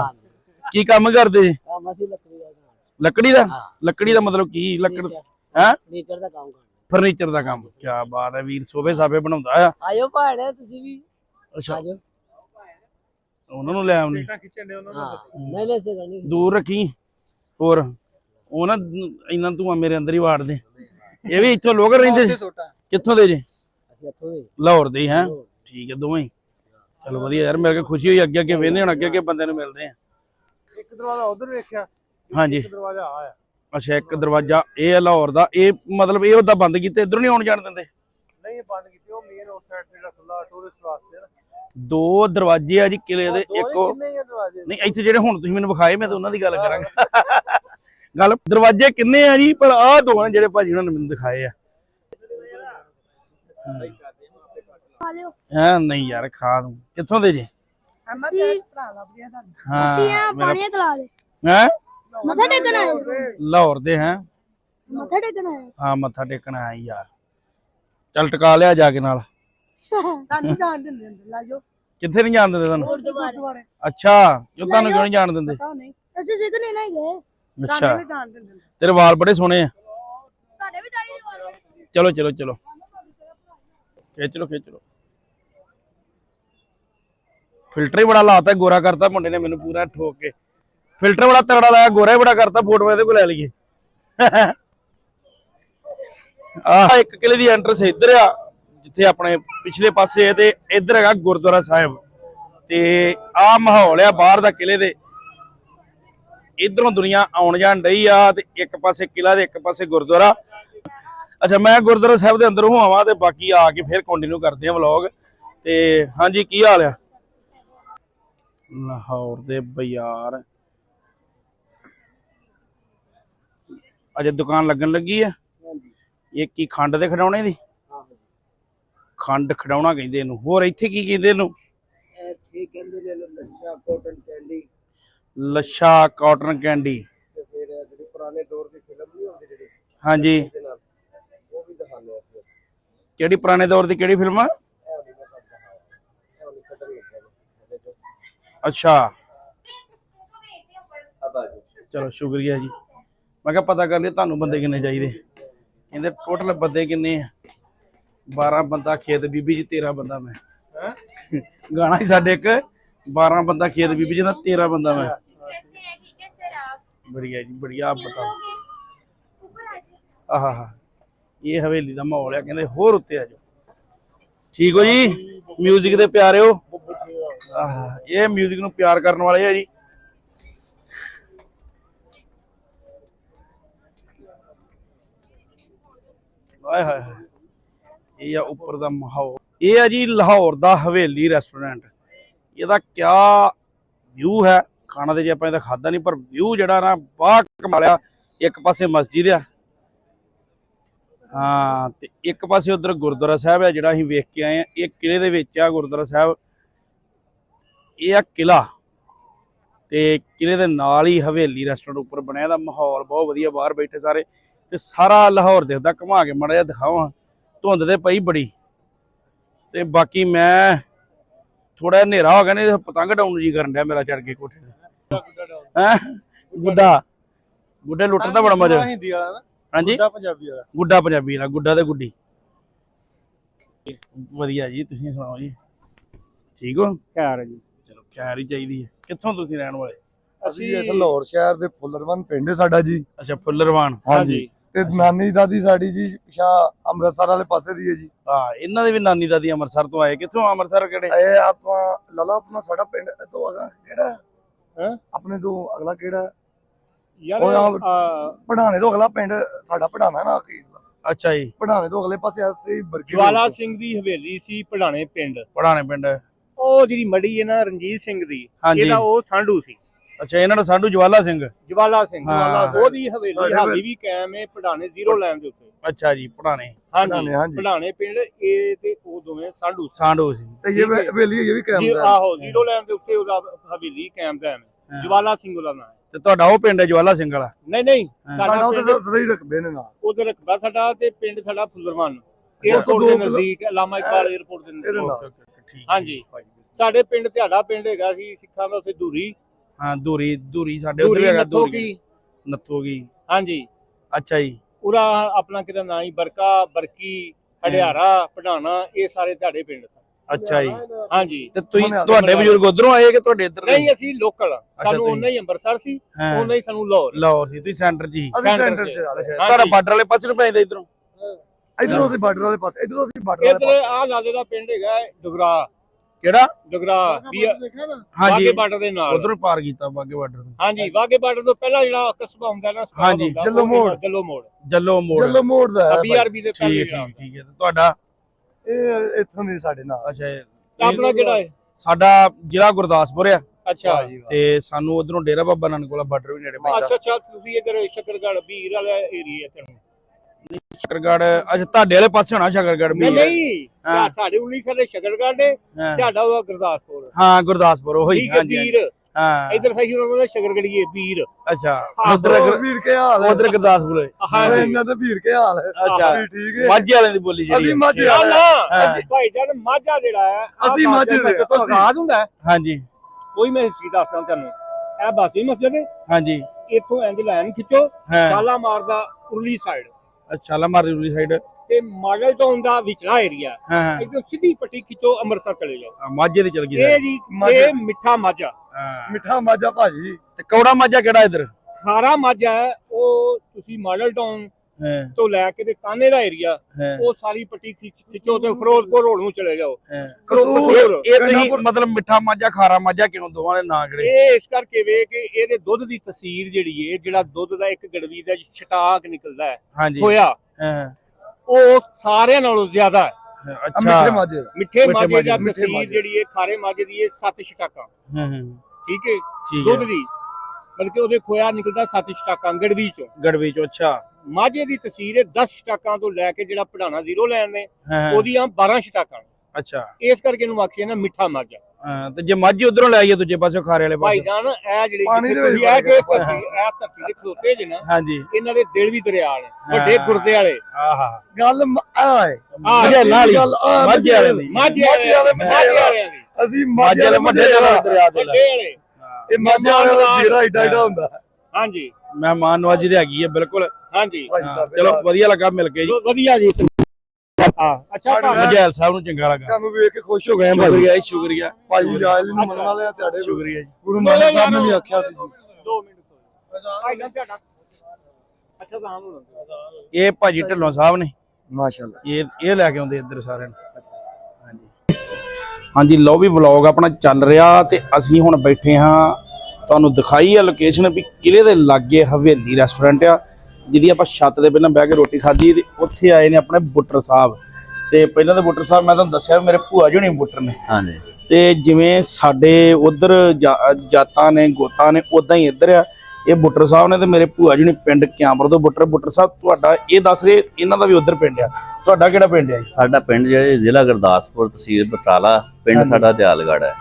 ਕੀ ਕੰਮ ਕਰਦੇ ਜੀ? ਕੰਮ ਅਸੀਂ ਲੱਕੜੀ ਦਾ ਲੱਕੜੀ ਦਾ? ਲੱਕੜੀ ਦਾ ਮਤਲਬ ਕੀ ਲੱਕੜ ਹੈ? ਫਰਨੀਚਰ ਦਾ ਕੰਮ ਫਰਨੀਚਰ ਦਾ ਕੰਮ। ਕੀ ਬਾਤ ਹੈ ਵੀਰ ਸੋਫੇ ਸਾਫੇ ਬਣਾਉਂਦਾ ਆ। ਆਇਓ ਭਾੜੇ ਤੁਸੀਂ ਵੀ। ਅੱਛਾ। ਆਜੋ। ਉਹਨਾਂ ਨੂੰ ਲੈ ਆਉਣੀ। ਨਹੀਂ ਲੈ ਸਕਣੀ ਦੂਰ ਰੱਖੀ। ਹੋਰ? ਉਹ ਨਾ ਇੰਨਾ ਧੂਆਂ ਮੇਰੇ ਅੰਦਰ ਹੀ ਵਾੜ ਦੇ ਇਹ ਵੀ ਇੱਥੋਂ ਲੋਕ ਰਹਿੰਦੇ ਸੀ? ਕਿੱਥੋਂ ਦੇ ਜੇ? ਅਸੀਂ ਇੱਥੋਂ ਵੀ ਲਾਹੌਰ ਦੇ ਹੈ ਠੀਕ ਹੈ ਦੋਵੇਂ। ਚਲੋ ਵਧੀਆ ਯਾਰ ਮੇਰੇ ਕੇ ਖੁਸ਼ੀ ਹੋਈ ਅੱਗੇ ਅੱਗੇ ਵੇਹਨੇ ਹੁਣ ਅੱਗੇ ਅੱਗੇ ਬੰਦੇ ਨੂੰ ਮਿਲਦੇ ਆ। ਇੱਕ ਦਰਵਾਜ਼ਾ ਉਧਰ ਵੇਖਿਆ। ਹਾਂਜੀ। ਇੱਕ ਦਰਵਾਜ਼ਾ ਆ ਆ। ਅੱਛਾ ਇੱਕ ਦਰਵਾਜ਼ਾ ਇਹ ਹੈ ਲਾਹੌਰ ਦਾ। ਇਹ ਮਤਲਬ ਇਹ ਉਹਦਾ ਬੰਦ ਕੀਤੇ ਇਧਰੋਂ ਨਹੀਂ ਆਉਣ ਜਾਣ ਦਿੰਦੇ? ਨਹੀਂ ਇਹ ਬੰਦ ਕੀਤੀ ਉਹ ਮੇਨ ਉਸ ਸਾਈਡ ਤੇ ਜਿਹੜਾ ਖੁੱਲਾ ਟੂਰਿਸਟ ਵਾਸਤੇ ਦੋ ਦਰਵਾਜ਼ੇ ਆ ਜੀ ਕਿਲੇ ਦੇ ਇੱਕ ਨਹੀਂ ਇੱਥੇ ਜਿਹੜੇ ਹੁਣ ਤੁਸੀਂ ਮੈਨੂੰ ਵਿਖਾਏ ਮੈਂ ਤਾਂ ਉਹਨਾਂ ਦੀ ਗੱਲ ਕਰਾਂਗਾ। ਗੱਲ ਦਰਵਾਜ਼ੇ ਕਿੰਨੇ ਆ ਜੀ ਪਰ ਆਹ ਦੋ ਆ ਜਿਹੜੇ ਭਾਜੀ ਉਹਨਾਂ ਨੇ ਮੈਨੂੰ ਦਿਖਾਏ ਆ। ਹਾਂ ਨਹੀਂ ਯਾਰ ਖਾ ਦੂੰ। ਕਿੱਥੋਂ ਦੇ ਜੀ? ਅਸੀਂ ਹਾਂ ਅਸੀਂ ਆ ਪਾਣੀ ਤਲਾ ਦੇ। ਹੈ? ਮੱਥਾ ਟੇਕਣ ਆਏ ਲਾਹੌਰ ਦੇ ਹੈ? ਮੱਥਾ ਟੇਕਣ ਆਏ ਹਾਂ? ਮੱਥਾ ਟੇਕਣ ਆਇਆ ਯਾਰ। ਚੱਲ ਟਿਕਾ ਲਿਆ ਜਾ ਕੇ ਨਾਲ। ਤੁਹਾਨੂੰ ਜਾਣ ਦਿੰਦੇ ਹੁੰਦੇ ਲਾ ਜੋ ਕਿੱਥੇ ਨਹੀਂ ਜਾਣ ਦਿੰਦੇ ਤੁਹਾਨੂੰ? ਅੱਛਾ ਕਿਉਂ ਤੁਹਾਨੂੰ ਕਿਉਂ ਨਹੀਂ ਜਾਣ ਦਿੰਦੇ? ਅਸੀਂ ਸਿੱਖ ਨਹੀਂ ਨਾ ਗਏ ਅੱਛਾ। ਜਾਣ ਦਿੰਦੇ ਤੇਰੇ ਵਾਲ ਬੜੇ ਸੋਹਣੇ ਆ। ਤੁਹਾਡੇ ਵੀ ਦਾੜੀ ਦੇ ਵਾਲ ਚਲੋ ਚਲੋ ਚਲੋ। ਖਿੱਚ ਲੋ ਖਿੱਚ ਲੋ ਫਿਲਟਰ ਹੀ ਬੜਾ ਲਾਤਾ ਗੋਰਾ ਕਰਤਾ ਮੁੰਡੇ ਨੇ ਮੈਨੂੰ ਪੂਰਾ ਠੋਕ ਕੇ। ਫਿਲਟਰ ਬੜਾ ਤਗੜਾ ਲਾਇਆ ਗੋਰਾ ਹੀ ਬੜਾ ਕਰਤਾ ਫੋਟੋ ਇਹਦੇ ਕੋਲ ਲੈ ਲਈਏ। ਆਹ ਇੱਕ ਕਿਲੇ ਦੀ ਐਂਟਰੈਂਸ ਇੱਧਰ ਆ ਜਿੱਥੇ ਆਪਣੇ ਪਿਛਲੇ ਪਾਸੇ ਹੈ ਤੇ ਇੱਧਰ ਹੈਗਾ ਗੁਰਦੁਆਰਾ ਸਾਹਿਬ। ਤੇ ਆਹ ਮਾਹੌਲ ਆ ਬਾਹਰ ਦਾ ਕਿਲੇ ਦੇ। ਇਧਰੋਂ ਦੁਨੀਆ ਆਉਣ ਜਾਣ ਡਈ ਆ ਤੇ ਇੱਕ ਪਾਸੇ ਕਿਲਾ ਤੇ ਇੱਕ ਪਾਸੇ ਗੁਰਦੁਆਰਾ। ਅੱਛਾ ਮੈਂ ਗੁਰਦੁਆਰਾ ਸਾਹਿਬ ਦੇ ਅੰਦਰ ਹੋਵਾਂ ਤੇ ਬਾਕੀ ਆ ਕੇ ਫਿਰ ਕੰਟੀਨਿਊ ਕਰਦੇ ਆ ਵਲੌਗ ਤੇ ਹਾਂਜੀ ਕੀ ਹਾਲ ਆ? ਲਾਹੌਰ ਦੇ ਬਾਜ਼ਾਰ। ਅਜੇ ਦੁਕਾਨ ਲੱਗਣ ਲੱਗੀ ਆ। ਇਹ ਕੀ ਖੰਡ ਦੇ ਖਡਾਉਣੇ ਦੀ। ਖੰਡ ਖਡਾਉਣਾ ਕਹਿੰਦੇ ਇਹਨੂੰ। ਹੋਰ ਇੱਥੇ ਕੀ ਕਹਿੰਦੇ ਇਹਨੂੰ? ਠੀਕ ਕਹਿੰਦੇ ਨੇ ਲੱਛਾ ਕੋਟਨ ਕੈਂਡੀ ਲੱਛਾ ਕਾਟਨ ਕੈਂਡੀ। ਤੇ ਫਿਰ ਜਿਹੜੀ ਪੁਰਾਣੇ ਦੌਰ ਦੀ ਫਿਲਮ ਨਹੀਂ ਹੁੰਦੀ ਜਿਹੜੀ? ਹਾਂਜੀ। ਦੇ ਨਾਲ। ਉਹ ਵੀ ਦਿਖਾਉਂਦੇ ਆ ਅਸੀਂ। ਕਿਹੜੀ ਪੁਰਾਣੇ ਦੌਰ ਦੀ ਕਿਹੜੀ ਫਿਲਮ ਆ? ਇਹ ਵੀ ਮੈਂ ਤੁਹਾਨੂੰ ਦਿਖਾਇਆ ਇਹ ਵੀ ਕੱਢਣ ਲੱਗਿਆ ਨੇ। ਇਹਦੇ ਚੋਂ। ਅੱਛਾ। ਅਬਾ ਜੀ ਚਲੋ ਸ਼ੁਕਰੀਆ ਜੀ। ਮੈਂ ਕਿਹਾ ਪਤਾ ਕਰ ਲਈ ਤੁਹਾਨੂੰ ਬੰਦੇ ਕਿੰਨੇ ਚਾਹੀਦੇ। ਕਹਿੰਦੇ ਟੋਟਲ ਬੰਦੇ ਕਿੰਨੇ ਆ? 12 ਬੰਦਾ ਖੇਤ ਬੀਬੀ ਜੀ 13 ਬੰਦਾ ਮੈਂ। ਗਾਣਾ ਹੀ ਸਾਡੇ ਇੱਕ। 12 ਬੰਦਾ ਖੇਤ ਬੀਬੀ ਜੀ ਦਾ 13 ਬੰਦਾ ਮੈਂ। ਬੜੀਆ ਜੀ ਬੜੀਆ ਆਪ ਬਤਾਓ ਆਹਾ ਹਾ ਇਹ ਹਵੇਲੀ ਦਾ ਮਾਹੌਲ ਆ ਕਹਿੰਦੇ ਹੋਰ ਉੱਤੇ ਆ ਜਾਓ ਠੀਕ ਹੋ ਜੀ 뮤직 ਦੇ ਪਿਆਰਿਓ ਆਹਾ ਇਹ 뮤직 ਨੂੰ ਪਿਆਰ ਕਰਨ ਵਾਲੇ ਆ ਜੀ ਹਾਏ ਹਾਏ ਹਾਏ। ਇਹ ਆ ਉੱਪਰ ਦਾ ਮਾਹੌਲ ਇਹ ਆ ਜੀ ਲਾਹੌਰ ਦਾ ਹਵੇਲੀ ਰੈਸਟੋਰੈਂਟ ਇਹਦਾ ਕਿਆ ਵਿਊ ਹੈ ਖਾਣਾ ਤੇ ਜੇ ਆਪਾਂ ਇਹਦਾ ਖਾਦਾ ਨਹੀਂ, ਪਰ ਵਿਊ ਜਿਹੜਾ ਨਾ ਬਾਹ ਕਮਾਲਿਆ ਇੱਕ ਪਾਸੇ ਮਸਜਿਦ ਆ। ਹਾਂ, ਤੇ ਇੱਕ ਪਾਸੇ ਉਧਰ ਗੁਰਦੁਆਰਾ ਸਾਹਿਬ ਹੈ ਜਿਹੜਾ ਅਸੀਂ ਵੇਖ ਕੇ ਆਏ ਆ। ਇਹ ਕਿਲੇ ਦੇ ਵਿੱਚ ਆ ਗੁਰਦੁਆਰਾ ਸਾਹਿਬ। ਇਹ ਆ ਕਿਲਾ ਤੇ ਕਿਲੇ ਦੇ ਨਾਲ ਹੀ ਹਵੇਲੀ ਰੈਸਟੋਰੈਂਟ ਉੱਪਰ ਬਣਿਆ ਦਾ ਮਾਹੌਲ, ਬਹੁਤ ਵਧੀਆ, ਬਾਹਰ ਬੈਠੇ ਸਾਰੇ। ਤੇ ਸਾਰਾ ਲਾਹੌਰ ਦਿਖਦਾ, ਘੁਮਾ ਕੇ ਮੜਾ ਜਿਹਾ ਦਿਖਾਵਾਂ ਧੁੰਦ ਤੇ ਪਈ ਬੜੀ। ਤੇ ਬਾਕੀ ਮੈਂ ਥੋੜਾ ਹਨੇਰਾ ਹੋ ਗਿਆ ਨੇ ਪਤੰਗ ਡਾਉਣ ਜੀ ਕਰਨ ਡਿਆ ਮੇਰਾ ਚੜ ਕੇ ਕੋਠੇ ਤੇ। ਹੈ? ਗੁੱਡਾ। ਗੁੱਡੇ ਲੁੱਟਣ ਦਾ ਬੜਾ ਮਜ਼ਾ। ਹਿੰਦੀ ਵਾਲਾ ਨਾ। ਹਾਂਜੀ? ਗੁੱਡਾ ਪੰਜਾਬੀ ਵਾਲਾ। ਗੁੱਡਾ ਪੰਜਾਬੀ ਨਾਲ ਗੁੱਡਾ ਤੇ ਗੁੱਡੀ। ਵਧੀਆ ਜੀ ਤੁਸੀਂ ਸੁਣਾਓ ਜੀ? ਠੀਕ ਹੋ? ਖੈਰ ਜੀ। ਚਲੋ ਖੈਰ ਹੀ ਚਾਹੀਦੀ ਹੈ। ਕਿੱਥੋਂ ਤੁਸੀਂ ਰਹਿਣ ਵਾਲੇ? ਅਸੀਂ ਇਸ ਲਾਹੌਰ ਸ਼ਹਿਰ ਦੇ ਫੁੱਲਰਵਨ ਪਿੰਡ ਹੈ ਸਾਡਾ ਜੀ। ਅੱਛਾ ਫੁੱਲਰਵਾਨ। ਹਾਂਜੀ। ਤੇ ਨਾਨੀ ਦਾਦੀ ਸਾਡੀ ਜੀ ਪਿਛਾ ਅੰਮ੍ਰਿਤਸਰ ਵਾਲੇ ਪਾਸੇ ਦੀ ਹੈ ਜੀ। ਹਾਂ ਇਹਨਾਂ ਦੇ ਵੀ ਨਾਨੀ ਦਾਦੀ ਅੰਮ੍ਰਿਤਸਰ ਤੋਂ ਆਏ। ਕਿੱਥੋਂ ਅੰਮ੍ਰਿਤਸਰ ਕਿਹੜੇ? ਇਹ ਆਪਾਂ ਲਾਲਾ ਆਪਣਾ ਸਾਡਾ ਪਿੰਡ ਤੋਂ ਅਗਲਾ ਕਿਹੜਾ? ਹੈਂ? ਆਪਣੇ ਤੋਂ ਅਗਲਾ ਕਿਹੜਾ? ਯਾਰ ਪੜਾਣੇ ਤੋਂ ਅਗਲਾ ਪਿੰਡ ਸਾਡਾ ਪੜਾਣਾ ਨਾ ਅਖੀਰ ਦਾ ਅੱਛਾ ਜੀ। ਪੜਾਣੇ ਤੋਂ ਅਗਲੇ ਪਾਸੇ ਅਸੀਂ ਬਰਕੀ ਜਵਾਲਾ ਸਿੰਘ ਦੀ ਹਵੇਲੀ ਸੀ ਪੜਾਣੇ ਪਿੰਡ। ਪੜਾਣੇ ਪਿੰਡ। ਉਹ ਜਿਹੜੀ ਮੜੀ ਹੈ ਨਾ ਰਣਜੀਤ ਸਿੰਘ ਦੀ ਹਾਂਜੀ। ਇਹਦਾ ਉਹ ਸਾਂਢੂ ਸੀ। ਅੱਛਾ ਇਹਨਾਂ ਦਾ ਸਾਡੂ ਜਵਾਲਾ ਸਿੰਘ। ਜਵਾਲਾ ਸਿੰਘ ਹਾਂ। ਜਵਾਲਾ ਉਹਦੀ ਹਵੇਲੀ ਸਾਡੇ ਹਾਲੀ ਵੀ ਕਾਇਮ ਹੈ ਪੜਾਣੇ ਜ਼ੀਰੋ ਲਾਈਨ ਦੇ ਉੱਤੇ। ਅੱਛਾ ਜੀ ਪੁਰਾਣੇ ਹਾਂਜੀ ਹਾਂਜੀ। ਪੜਾਣੇ ਪਿੰਡ ਇਹ ਤੇ ਉਹ ਦੋਵੇਂ ਸਾਂਢੂ ਸੀ। ਸਾਂਡੂ ਸੀ। ਤੇ ਇਹ ਵੇ- ਹਵੇਲੀ ਇਹ ਵੀ ਕਾਇਮ ਜੀ- ਹੈ ਆਹੋ ਜ਼ੀਰੋ ਲਾਈਨ ਦੇ ਉੱਤੇ ਉਹਦਾ ਹਵੇਲੀ ਕਾਇਮ ਕਾਇਮ ਹੈ ਹਾਂ। ਜਵਾਲਾ ਸਿੰਘ ਉਹਦਾ ਨਾਮ ਹੈ ਤੇ ਤੁਹਾਡਾ ਉਹ ਪਿੰਡ ਹੈ ਜਵਾਲਾ ਸਿੰਘ ਵਾਲਾ? ਨਹੀਂ ਨਹੀਂ ਸਾਡਾ ਸਾਡਾ ਉਹਦੇ ਪਿੰਡ ਹੀ ਰਕਬੇ ਨੇ ਨਾਲ। ਉਧਰ ਰਕਬਾ ਸਾਡਾ ਤੇ ਪਿੰਡ ਸਾਡਾ ਫੁੱਲਰਵਨ। ਏਅਰਪੋਰਟ ਦੋ ਦੇ ਕਿਲੋ- ਨਜ਼ਦੀਕ ਅਲਾਮਾ ਇਕਬਾਲ ਏਅਰਪੋਰਟ ਦੇ ਇਹਦੇ ਨਜ਼ਦੀਕ। ਨਾਲ। ਠੀਕ ਹਾਂਜੀ। ਸਾਡੇ ਪਿੰਡ ਤੁਹਾਡਾ ਪਿੰਡ ਹੈਗਾ ਸੀ ਸਿੱਖਾਂ ਦਾ ਉੱਥੇ ਦੂਰੀ। ਹਾਂ ਦੂਰੀ ਦੂਰੀ ਸਾਡੇ ਉਧਰ ਦੂਰੀ ਹੈਗਾ ਨੱਥੋ ਦੂਰੀ ਕੀ? ਨੱਥੋ ਕੀ। ਹਾਂਜੀ। ਅੱਛਾ ਜੀ। ਪੂਰਾ ਆਪਣਾ ਕਿਹਦਾ ਨਾਂ ਹੀ ਬਰਕਾ ਬਰਕੀ ਹੜਿਆਰਾ ਪੜਾਣਾ ਇਹ ਸਾਰੇ ਤੁਹਾਡੇ ਪਿੰਡ ਸਨ। ਅੱਛਾ ਜੀ। ਹਾਂਜੀ। ਤੇ ਤੁਸੀਂ ਤੁਹਾਡੇ ਬਜ਼ੁਰਗ ਉਧਰੋਂ ਆਏ ਕਿ ਤੁਹਾਡੇ ਇੱਧਰ? ਨਹੀਂ ਅਸੀਂ ਲੋਕਲ ਸਾਨੂੰ ਉਹਨਾਂ ਹੀ ਅੰਮ੍ਰਿਤਸਰ ਸੀ ਹਾਂ। ਉਹਨਾਂ ਹੀ ਸਾਨੂੰ ਲਾਹੌਰ। ਲਾਹੌਰ ਸੀ ਤੁਸੀਂ ਸੈਂਟਰ ਜੀ ਅਸੀਂ ਸੈਂਟਰ 'ਚ ਚ। ਰਹਿੰਦੇ ਤੁਹਾਡਾ ਬਾਰਡਰ ਵਾਲੇ ਪਾਸੇ ਨੂੰ ਪੈਂਦਾ ਇਧਰੋਂ? ਇਧਰੋਂ ਅਸੀਂ ਬਾਰਡਰ ਵਾਲੇ ਪਾਸੇ ਇਧਰੋਂ ਅਸੀਂ ਬਾਰਡਰ ਵਾਲੇ ਇਧਰ ਪਾਸੇ। ਆ ਲਾਲੇ ਦਾ ਪਿੰਡ ਹੈਗਾ ਹੈ ਡੁਗਰਾ। ਕਿਹੜਾ? ਡੁਗਰਾ ਵੀ ਹਾਂਜੀ। ਵਾਗੇ ਬਾਰਡਰ ਦੇ ਨਾਲ। ਉਧਰੋਂ ਪਾਰ ਕੀਤਾ ਬਾਗੇ ਬਾਰਡਰ ਤੋਂ ਹਾਂਜੀ ਵਾਗੇ ਬਾਰਡਰ ਤੋਂ ਪਹਿਲਾਂ ਜਿਹੜਾ ਕਸਬਾ ਹੁੰਦਾ ਨਾ ਹਾਂਜੀ, ਹੁੰਦਾ, ਜੱਲੋ ਮੋੜ। ਜੱਲੋ ਮੋੜ। ਜੱਲੋ ਮੋੜ। ਚੱਲੋ ਮੋੜ ਦਾ ਹੈ ਭਾਈ। ਬੀਆਰਬੀ ਦੇ ਪਹਿਲੇ ਠੀਕ ਠੀਕ ਠੀਕ ਹੈ। ਤੇ ਤੁਹਾਡਾ? ਇਹ ਇੱਥੋਂ ਨਹੀਂ ਸਾਡੇ ਨਾਲ। ਅੱਛਾ ਇਹ- ਆਪਣਾ ਕਿਹੜਾ ਹੈ? ਸਾਡਾ ਜ਼ਿਲ੍ਹਾ ਗੁਰਦਾਸਪੁਰ ਆ। ਅੱਛਾ। ਤੇ ਸਾਨੂੰ ਉਧਰੋਂ ਡੇਰਾ ਬਾਬਾ ਨਾਨਕ ਵਾਲਾ ਬਾਰਡਰ ਵੀ ਨੇੜੇ ਪੈਂਦਾ। ਅੱਛਾ ਅੱਛਾ ਤੁਸੀਂ ਇਧਰ ਸ਼ਕਰਗੜ ਬੀਰ ਵਾਲਾ ਏਰੀਆ ਤੇ ਸ਼ਕਰਗੜ ਅੱਛਾ ਤੁਹਾਡੇ ਵਾਲੇ ਪਾਸੇ ਹੋਣਾ ਸ਼ਕਰਗੜ ਵੀ ਨਹੀਂ ਹਾਂ। ਸਾਡੇ 19 ਦੇ ਸ਼ਕਰਗੜ ਦੇ ਹਾਂ। ਤੁਹਾਡਾ ਉਹ ਗੁਰਦਾਸਪੁਰ। ਹਾਂ ਗੁਰਦਾਸਪੁਰ ਉਹੀ ਠੀਕ ਹੈ ਹਾਂਜੀ ਬੀਰ ਹਾਂ। ਇਧਰ ਸਹੀ ਉਹਨਾਂ ਦਾ ਸ਼ਕਰਗੜੀਏ ਬੀਰ ਅੱਛਾ। ਉਧਰ ਵੀਰ ਕੇ ਹਾਲ ਹੈ। ਉਧਰ ਗੁਰਦਾਸਪੁਰ ਹੈ। ਹਾਂਜੀ। ਇਹਨਾਂ ਦਾ ਵੀਰ ਕੇ ਹਾਲ ਹੈ। ਅੱਛਾ ਵੀ ਠੀਕ ਹੈ। ਮਾਝੇ ਵਾਲਿਆਂ ਦੀ ਬੋਲੀ ਜਿਹੜੀ ਅਸੀਂ ਹੈ। ਮਾਝੇ ਨਾ ਵਾਲੇ ਨਾ ਹਾਂ। ਅਸੀਂ ਭਾਈ ਜਾਨ ਮਾਝਾ ਜਿਹੜਾ ਹੈ ਆਹ ਅਸੀਂ ਮਾਝੇ ਦੇ, ਤੋਂ ਅਸੀਂ। ਆਜ਼ਾਦ ਹੁੰਦਾ ਹੈ? ਹਾਂਜੀ। ਕੋਈ ਮੈਂ ਹਿਸਟਰੀ ਦੱਸਦਾ ਤੁਹਾਨੂੰ। ਇਹ ਬਾਸੀ ਮਸਜਿਦ ਹੈ। ਹਾਂਜੀ। ਇੱਥੋਂ ਇੰਜ ਲਾਈਨ ਖਿੱਚੋ ਹਾਂ। ਸ਼ਾਲਾ ਮਾਰਦਾ ਉਰਲੀ ਸਾਈਡ ਅੱਛਾ ਲਮਾਰੀ ਉਲੀ ਸਾਈਡ ਤੇ ਮਾਡਲ ਟਾਊਨ ਦਾ ਵਿਚਲਾ ਏਰੀਆ ਹਾਂ ਹਾਂ। ਸਿੱਧੀ ਪੱਟੀ ਖਿੱਚੋ ਅੰਮ੍ਰਿਤਸਰ ਚਲੇ ਜਾਓ। ਆ, ਮਾਝੇ ਦੀ ਚਲ ਗਈ ਇਹ ਜੀ। ਇਹ ਮਿੱਠਾ ਮਾਝਾ। ਹਾਂ। ਮਿੱਠਾ ਮਾਝਾ ਭਾਜੀ। ਤੇ ਕੌੜਾ ਮਾਝਾ ਕਿਹੜਾ ਇਧਰ? ਖਾਰਾ ਮਾਝਾ ਹੈ ਉਹ ਤੁਸੀਂ ਮਾਡਲ ਟਾਊਨ ਤੋਂ ਲੈ ਕੇ ਤੇ ਕਾਨੇ ਦਾ ਏਰੀਆ ਉਹ ਸਾਰੀ ਪੱਟੀ ਖਿੱਚ- ਤੇ ਫਿਰੋਜ਼ਪੁਰ ਰੋਡ ਨੂੰ ਚਲੇ ਜਾਓ। ਕਸੂਰ ਇਹ ਤੁਸੀਂ ਮਤਲਬ ਮਿੱਠਾ ਮਾਝਾ ਖਾਰਾ ਮਾਝਾ ਕਿਉਂ ਦੋਵਾਂ ਦੇ ਨਾਂ ਕਿਹੜੇ ਇਹ ਇਸ ਕਰਕੇ ਵੇ ਕਿ ਇਹਦੇ ਦੁੱਧ ਦੀ ਤਸੀਰ ਜਿਹੜੀ ਹੈ ਜਿਹੜਾ ਦੁੱਧ ਦਾ ਇੱਕ ਗੜਵੀ ਦਾ ਛਟਾਕ ਨਿਕਲਦਾ ਹੈ ਹੋਇਆ। ਉਹ ਸਾਰਿਆਂ ਨਾਲੋਂ ਜ਼ਿਆਦਾ ਹੈ ਅੱਛਾ। ਮਿੱਠੇ ਮਾਝੇ ਦਾ। ਮਿੱਠੇ ਮਾਝੇ ਮਾਝੇ। ਜਿਹੜੀ ਹੈ ਖਾਰੇ ਮਾਝੇ ਦੀ ਇਹ ਸੱਤ ਛਟਾਕਾਂ। ਹਾਂ ਹਾਂ। ਠੀਕ ਹੈ ਦੁੱਧ ਦੀ। ਬਲਕਿ ਉਹਦੇ ਖੋਇਆ ਨਿਕਲਦਾ ਸੱਤ ਛਟਾਕਾਂ ਗੜਵੀ ਚੋਂ। ਗੜਵੀ ਚੋਂ ਅੱਛਾ। ਮਾਝੇ ਦੀ ਤਸੀਰ ਹੈ 10 ਛਟਾਕਾਂ ਤੋਂ ਲੈ ਕੇ ਜਿਹੜਾ ਪੜਾਣਾ ਜ਼ੀਰੋ ਲੈਣ ਨੇ ਉਹਦੀਆਂ 12 ਛਟਾਕਾਂ ਅੱਛਾ। ਇਸ ਕਰਕੇ ਇਹਨੂੰ ਆਖੀਏ ਨਾ ਮਿੱਠਾ ਮਾਝਾ। ਹਾਂ ਤੇ ਜੇ ਮਾਝੀ ਉਧਰੋਂ ਲੈ ਆਈਏ ਦੂਜੇ ਪਾਸੇ ਖਾਰੇ ਵਾਲੇ ਭਾਈ ਪਾਸੇ। ਜਾਨ ਇਹ ਜਿਹੜੇ ਪਾਣੀ ਜਿੱਥੇ ਦੇ ਤੁਸੀਂ ਵਿੱਚ ਇਹ ਜੇ ਧਰਤੀ ਇਹ ਧਰਤੀ ਦੇ ਖਲੋਤੇ ਜੇ ਨਾ ਹਾਂਜੀ। ਇਹਨਾਂ ਦੇ ਦਿਲ ਵੀ ਦਰਿਆ ਨੇ ਵੱਡੇ। ਗੁਰਦੇ ਵਾਲੇ। ਆਹਾ। ਗੱਲ ਮ- ਆ ਹੈ। ਮਾਝੇ ਨਾਲ ਹੀ ਮਾਝੇ ਵਾਲਿਆਂ ਦੀ ਮਾਝੇ ਵਾਲੇ ਵਾਲੇ ਮਾਝੇ ਵਾਲਿਆਂ ਦੀ ਅਸੀਂ ਮਾਝੇ ਵਾਲੇ ਵੱਡੇ ਦਰਿਆ ਦਰਿਆ ਦੇ ਵੱਡੇ ਵਾਲੇ। ਇਹ ਮਾਝੇ ਵਾਲੇ ਦਾ ਜੀਰਾ ਏਡਾ ਏਡਾ ਹੁੰਦਾ। ਹਾਂਜੀ। ਮਹਿਮਾਨ ਨਵਾਜੀ ਦੇ ਹੈਗੀ ਹੈ ਬਿਲਕੁਲ। ਹਾਂਜੀ। ਚਲੋ ਵਧੀਆ ਲੱਗਾ ਮਿਲ ਕੇ ਜੀ। ਵਧੀਆ ਜੀ। ਅੱਛਾ ਮਜੈਲ ਸਾਹਿਬ ਨੂੰ ਚੰਗਾ ਲੱਗਾ। ਤੁਹਾਨੂੰ ਵੇਖ ਕੇ ਖੁਸ਼ ਹੋ ਗਏ ਆ ਭਾਈ। ਸ਼ੁਕਰੀਆ ਜੀ ਸ਼ੁਕਰੀਆ। ਭਾਈ ਜਾਇਲ ਨੂੰ ਮੰਨਣ ਵਾਲੇ ਆ ਤੁਹਾਡੇ ਸ਼ੁਕਰੀਆ ਜੀ। ਗੁਰੂ ਨਾਨਕ ਸਾਹਿਬ ਨੇ ਵੀ ਆਖਿਆ ਸੀ ਜੀ। 2 ਮਿੰਟ ਭਾਈ ਜਾਨ ਤੁਹਾਡਾ ਅੱਛਾ ਤਾਂ ਹੁਣ ਇਹ ਭਾਜੀ ਢਿੱਲੋਂ ਸਾਹਿਬ ਨੇ। ਮਾਸ਼ਾਅੱਲਾ। ਇਹ ਇਹ ਲੈ ਕੇ ਆਉਂਦੇ ਇੱਧਰ ਸਾਰਿਆਂ ਨੂੰ। ਹਾਂਜੀ। ਹਾਂਜੀ ਲਓ ਵੀ ਵਲੌਗ ਆਪਣਾ ਚੱਲ ਰਿਹਾ ਤੇ ਅਸੀਂ ਹੁਣ ਬੈਠੇ ਹਾਂ। ਤੁਹਾਨੂੰ ਦਿਖਾਈ ਆ ਲੋਕੇਸ਼ਨ ਵੀ ਕਿਲੇ ਦੇ ਲਾਗੇ ਹਵੇਲੀ ਰੈਸਟੋਰੈਂਟ ਆ। ਜਿਹਦੀ ਆਪਾਂ ਛੱਤ ਦੇ ਪਹਿਲਾਂ ਬਹਿ ਕੇ ਰੋਟੀ ਖਾਧੀ ਉੱਥੇ ਆਏ ਨੇ ਆਪਣੇ ਬੁੱਟਰ ਸਾਹਿਬ। ਤੇ ਪਹਿਲਾਂ ਤਾਂ ਬੁੱਟਰ ਸਾਹਿਬ ਮੈਂ ਤੁਹਾਨੂੰ ਦੱਸਿਆ ਮੇਰੇ ਭੂਆ ਜੀ ਹੁਣੀ ਬੁੱਟਰ ਨੇ। ਹਾਂਜੀ। ਤੇ ਜਿਵੇਂ ਸਾਡੇ ਉਧਰ ਜਾਤਾਂ ਨੇ ਗੋਤਾਂ ਨੇ ਉਦਾਂ ਹੀ ਇੱਧਰ ਆ। ਇਹ ਬੁੱਟਰ ਸਾਹਿਬ ਨੇ ਤੇ ਮੇਰੇ ਭੂਆ ਜੀ ਨੇ ਪਿੰਡ ਕਿਆਂਪੁਰ ਤੋਂ ਬੁੱਟਰ। ਬੁੱਟਰ ਸਾਹਿਬ ਤੁਹਾਡਾ ਇਹ ਦੱਸ ਰਹੇ ਇਹਨਾਂ ਦਾ ਵੀ ਉਧਰ ਪਿੰਡ ਆ। ਤੁਹਾਡਾ ਕਿਹੜਾ ਪਿੰਡ ਆ ਸਾਡਾ ਪਿੰਡ ਜਿਹੜੇ ਜ਼ਿਲ੍ਹਾ ਗੁਰਦਾਸਪੁਰ ਤਹਿਸੀਲ ਬਟਾਲਾ ਪਿੰਡ। ਸਾਡਾ ਦਿਆਲਗੜ੍ਹ ਹੈ।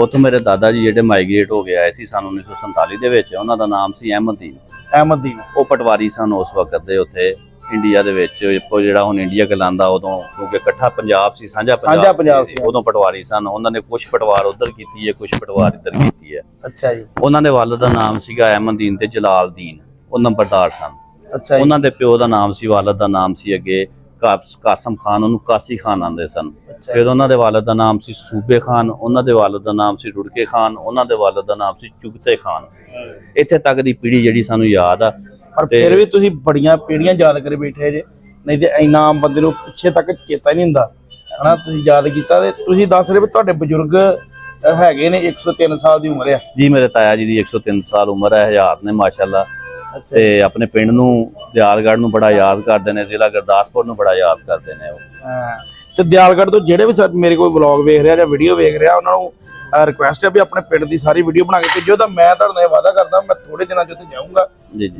ਉੱਥੋਂ ਮੇਰੇ ਦਾਦਾ ਜੀ ਜਿਹੜੇ ਮਾਈਗ੍ਰੇਟ ਹੋ ਕੇ ਆਏ ਸੀ ਸਨ 1947 ਦੇ ਵਿੱਚ ਉਹਨਾਂ ਦਾ ਨਾਮ ਸੀ ਅਹਿਮਦੀਨ ਅਹਿਮਦੀਨ ਉਹ ਪਟਵਾਰੀ ਸਨ ਉਸ ਵਕਤ ਦੇ ਉੱਥੇ ਇੰਡੀਆ ਦੇ ਵਿੱਚ ਜਿਹੜਾ ਹੁਣ ਇੰਡੀਆ ਕਹਿਲਾਂਦਾ ਉਦੋਂ ਕਿਉਂਕਿ ਇਕੱਠਾ ਪੰਜਾਬ ਸੀ ਸਾਂਝਾ ਸਾਂਝਾ ਪੰਜਾਬ ਸੀ। ਉਦੋਂ ਪਟਵਾਰੀ ਸਨ। ਉਹਨਾਂ ਨੇ ਕੁਝ ਪਟਵਾਰ ਉਧਰ ਕੀਤੀ ਹੈ ਕੁਝ ਪਟਵਾਰ ਇੱਧਰ ਕੀਤੀ ਹੈ। ਅੱਛਾ ਜੀ। ਉਹਨਾਂ ਦੇ ਵਾਲਦ ਦਾ ਨਾਮ ਸੀਗਾ ਅਹਿਮਦੀਨ ਤੇ ਜਲਾਲਦੀਨ ਉਹ ਨੰਬਰਦਾਰ ਸਨ। ਅੱਛਾ ਜੀ। ਉਹਨਾਂ ਦੇ ਪਿਓ ਦਾ ਨਾਮ ਸੀ ਵਾਲਦ ਦਾ ਨਾਮ ਸੀ ਅੱਗੇ। ਕਾਸਮ ਖਾਨ ਉਹਨੂੰ ਕਾਸੀ ਖਾਨ ਆਂਦੇ ਸਨ। ਫਿਰ ਉਹਨਾਂ ਦੇ ਵਾਲਦ ਦਾ ਨਾਮ ਸੀ ਸੂਬੇ ਖਾਨ ਉਹਨਾਂ ਦੇ ਵਾਲਦ ਦਾ ਨਾਮ ਸੀ ਰੁੜਕੇ ਖਾਨ ਉਹਨਾਂ ਦੇ ਵਾਲਦ ਦਾ ਨਾਮ ਸੀ ਚੁਗਤੇ ਖਾਨ। ਇੱਥੇ ਤੱਕ ਦੀ ਪੀੜ੍ਹੀ ਜਿਹੜੀ ਸਾਨੂੰ ਯਾਦ ਆ ਪਰ ਫਿਰ ਵੀ ਤੁਸੀਂ ਬੜੀਆਂ ਪੀੜ੍ਹੀਆਂ ਯਾਦ ਕਰੇ ਬੈਠੇ ਜੇ ਨਹੀਂ ਤੇ ਇੰਨਾ ਬੰਦੇ ਨੂੰ ਪਿੱਛੇ ਤੱਕ ਚੇਤਾ ਹੀ ਨਹੀਂ ਹੁੰਦਾ। ਹਨਾ ਤੁਸੀਂ ਯਾਦ ਕੀਤਾ ਤੇ ਤੁਸੀਂ ਦੱਸ ਰਹੇ ਵੀ ਤੁਹਾਡੇ ਬਜ਼ੁਰਗ ਹੈਗੇ ਨੇ 103 ਸਾਲ ਦੀ ਉਮਰ ਆ। ਜੀ ਮੇਰੇ ਤਾਇਆ ਜੀ ਦੀ 103 ਸਾਲ ਉਮਰ ਹੈ ਹਯਾਤ ਨੇ ਮਾਸ਼ਾਅੱਲਾ। ਤੇ ਆਪਣੇ ਪਿੰਡ ਨੂੰ ਦਿਆਲਗੜ੍ਹ ਨੂੰ ਬੜਾ ਯਾਦ ਕਰਦੇ ਨੇ ਜ਼ਿਲ੍ਹਾ ਗੁਰਦਾਸਪੁਰ ਨੂੰ ਬੜਾ ਯਾਦ ਕਰਦੇ ਨੇ ਉਹ। ਤੇ ਦਿਆਲਗੜ੍ਹ ਤੋਂ ਜਿਹੜੇ ਵੀ ਮੇਰੇ ਕੋਈ ਵਲੌਗ ਵੇਖ ਰਿਹਾ ਜਾਂ ਵੀਡੀਓ ਵੇਖ ਰਿਹਾ ਉਹਨਾਂ ਨੂੰ ਰਿਕੁਐਸਟ ਹੈ ਵੀ ਆਪਣੇ ਪਿੰਡ ਦੀ ਸਾਰੀ ਵੀਡੀਓ ਬਣਾ ਕੇ ਭੇਜੋ ਤਾਂ ਮੈਂ ਤੁਹਾਡੇ ਨਾਲ ਵਾਅਦਾ ਕਰਦਾ ਮੈਂ ਥੋੜੇ ਦਿਨਾਂ 'ਚ ਉੱਥੇ ਜਾਊਂਗਾ।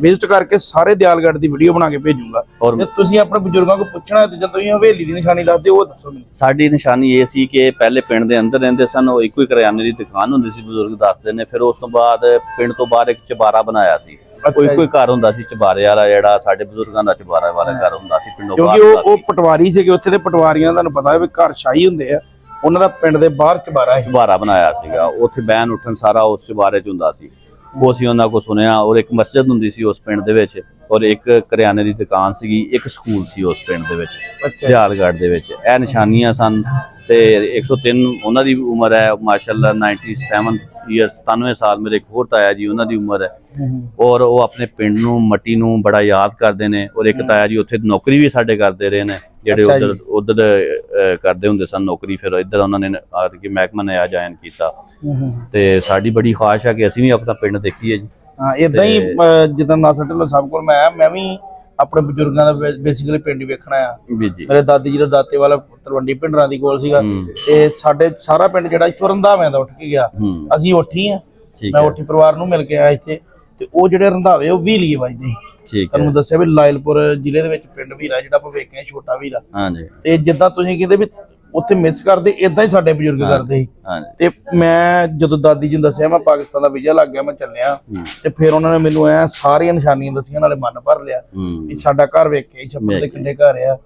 ਵਿਜ਼ਿਟ ਕਰਕੇ ਸਾਰੇ ਦਿਆਲਗੜ੍ਹ ਦੀ ਵੀਡੀਓ ਬਣਾ ਕੇ ਭੇਜੂੰਗਾ। ਜੇ ਤੁਸੀਂ ਆਪਣੇ ਬਜ਼ੁਰਗਾਂ ਕੋਲ ਪੁੱਛਣਾ ਤੇ ਜਦੋਂ ਤੁਸੀਂ ਹਵੇਲੀ ਦੀ ਨਿਸ਼ਾਨੀ ਦੱਸਦੇ ਉਹ ਦੱਸੋ ਮੈਨੂੰ। ਸਾਡੀ ਨਿਸ਼ਾਨੀ ਇਹ ਸੀ ਕਿ ਪਹਿਲੇ ਪਿੰਡ ਦੇ ਅੰਦਰ ਰਹਿੰਦੇ ਸਨ ਉਹ ਇੱਕੋ ਹੀ ਕਰਿਆਨੇ ਦੀ ਦੁਕਾਨ ਹੁੰਦੀ ਸੀ ਬਜ਼ੁਰਗ ਦੱਸਦੇ ਨੇ। ਫਿਰ ਉਸ ਤੋਂ ਬਾਅਦ ਪਿੰਡ ਤੋਂ ਬਾਹਰ ਇੱਕ ਚਬਾਰਾ ਬਣਾਇਆ ਸੀ। ਇੱਕੋ ਹੀ ਘਰ ਹੁੰਦਾ ਸੀ ਚਬਾਰੇ ਵਾਲਾ ਜਿਹੜਾ ਸਾਡੇ ਬਜ਼ੁਰਗਾਂ ਦਾ ਚਬਾਰਾ ਵਾਲਾ ਘਰ ਹੁੰਦਾ ਸੀ ਪਿੰਡੋਂ ਬਾਹਰ ਕਿਉਂਕਿ ਉਹ ਪਟਵਾਰੀ ਸੀਗੇ ਉੱਥੇ ਦੇ ਪਟਵਾਰੀਆਂ ਤੁਹਾਨੂੰ ਪਤਾ ਹੈ ਵੀ ਘਰ ਸ਼ਾਹੀ ਹੁੰਦੇ ਆ। ਉਹਨਾਂ ਦਾ ਪਿੰਡ ਦੇ ਬਾਹਰ ਚਬਾਰਾ ਹੈ ਚਬਾਰਾ ਬਣਾਇਆ ਸੀਗਾ। ਉੱਥੇ ਬੈਨ ਉੱਠਣ ਸਾਰਾ ਉਸ ਚਬਾਰੇ 'ਚ ਹੁੰਦਾ ਸੀ। ਉਹ ਅਸੀਂ ਉਹਨਾਂ ਕੋਲ ਸੁਣਿਆ ਔਰ ਇੱਕ ਮਸਜਿਦ ਹੁੰਦੀ ਸੀ ਉਸ ਪਿੰਡ ਦੇ ਵਿੱਚ ਔਰ ਇੱਕ ਕਰਿਆਨੇ ਦੀ ਦੁਕਾਨ ਸੀਗੀ ਇੱਕ ਸਕੂਲ ਸੀ ਉਸ ਪਿੰਡ ਦੇ ਵਿੱਚ ਅੱਛਾ। ਦੇ ਵਿੱਚ। ਇਹ ਨਿਸ਼ਾਨੀਆਂ ਸਨ ਤੇ 103 ਉਹਨਾਂ ਦੀ ਉਮਰ ਹੈ ਮਾਸ਼ਾਅੱਲਾ 97 ਇਅਰਸ 97 ਸਾਲ ਮੇਰੇ ਇੱਕ ਹੋਰ ਤਾਇਆ ਜੀ ਉਹਨਾਂ ਦੀ ਉਮਰ ਹੈ। ਔਰ ਉਹ ਆਪਣੇ ਪਿੰਡ ਨੂੰ ਮੱਟੀ ਨੂੰ ਬੜਾ ਯਾਦ ਕਰਦੇ ਨੇ। ਔਰ ਇੱਕ ਤਾਇਆ ਜੀ ਉੱਥੇ ਨੌਕਰੀ ਵੀ ਸਾਡੇ ਕਰਦੇ ਰਹੇ ਨੇ। ਜਿਹੜੇ ਉਧਰ। ਉਧਰ ਕਰਦੇ ਹੁੰਦੇ ਸਨ ਨੌਕਰੀ ਫਿਰ ਇੱਧਰ ਉਹਨਾਂ ਨੇ ਆ ਕੇ ਮਹਿਕਮਾ ਨੇ ਆ ਜਾਇਨ ਕੀਤਾ। ਤੇ ਸਾਡੀ ਬੜੀ ਖੁਆਇਸ਼ ਹੈ ਕਿ ਅਸੀਂ ਵੀ ਆਪਣਾ ਪਿੰਡ ਦੇਖੀਏ ਜੀ। ਹਾਂ ਇਦਾਂ ਹੀ ਜਿੱਦਾਂ ਨਾਸਰ ਢਿੱਲੋਂ ਸਾਹਿਬ ਕੋਲ ਮੈਂ ਆਇਆ ਮੈਂ ਵੀ ਆਪਣੇ ਬਜ਼ੁਰਗਾਂ ਦਾ ਬੇਸਿਕਲੀ ਪਿੰਡ ਵੇਖਣਾ ਆ। ਜੀ। ਮੇਰੇ ਦਾਦੀ ਜੀ ਦਾ ਦਾਤੇ ਵਾਲਾ ਤਲਵੰਡੀ ਪਿੰਡਰਾਂ ਦੀ ਕੋਲ ਸੀਗਾ। ਤੇ ਸਾਡੇ ਸਾਰਾ ਪਿੰਡ ਜਿਹੜਾ ਇੱਥੋਂ ਰੰਧਾਵਿਆਂ ਦਾ ਉੱਠ ਕੇ ਗਿਆ। ਅਸੀਂ ਉੱਠੀ ਆ। ਮੈਂ ਉੱਠੀ ਪਰਿਵਾਰ ਨੂੰ ਮਿਲ ਕੇ ਆਇਆ ਇੱਥੇ। ਤੇ ਉਹ ਜਿਹੜੇ ਰੰਧਾਵੇ ਉਹ ਵੀ ਲਈ ਵੱਜਦੇ। ਠੀਕ ਤੁਹਾਨੂੰ ਮੈਂ ਦੱਸਿਆ ਵੀ ਲਾਇਲਪੁਰ ਜ਼ਿਲ੍ਹੇ ਦੇ ਵਿੱਚ ਪਿੰਡ ਵੀਰਾ ਜਿਹੜਾ ਆਪਾਂ ਵੇਖਿਆ ਛੋਟਾ ਵੀਰਾ। ਹਾਂਜੀ। ਤੇ ਜਿੱਦਾਂ ਤੁਸੀਂ ਕਹਿੰਦੇ ਵੀ ਉੱਥੇ ਮਿਸ ਕਰਦੇ ਇਦਾਂ ਹੀ ਸਾਡੇ ਬਜ਼ੁਰਗ ਕਰਦੇ ਸੀ। ਤੇ ਮੈਂ ਜਦੋਂ ਦਾਦੀ ਜੀ ਨੂੰ ਦੱਸਿਆ ਮੈਂ ਪਾਕਿਸਤਾਨ ਦਾ ਵੀਜ਼ਾ ਲੱਗ ਗਿਆ ਮੈਂ ਚੱਲਿਆ। ਤੇ ਫਿਰ ਉਹਨਾਂ ਨੇ ਮੈਨੂੰ ਐ ਸਾਰੀਆਂ ਨਿਸ਼ਾਨੀਆਂ ਦੱਸੀਆਂ ਨਾਲੇ ਮਨ ਭਰ ਲਿਆ ਵੀ ਸਾਡਾ ਘਰ ਵੇਖ ਕੇ ਹੀ ਛੱਪੜ ਦੇ। ਕਿੰਨੇ ਘਰ ਆ।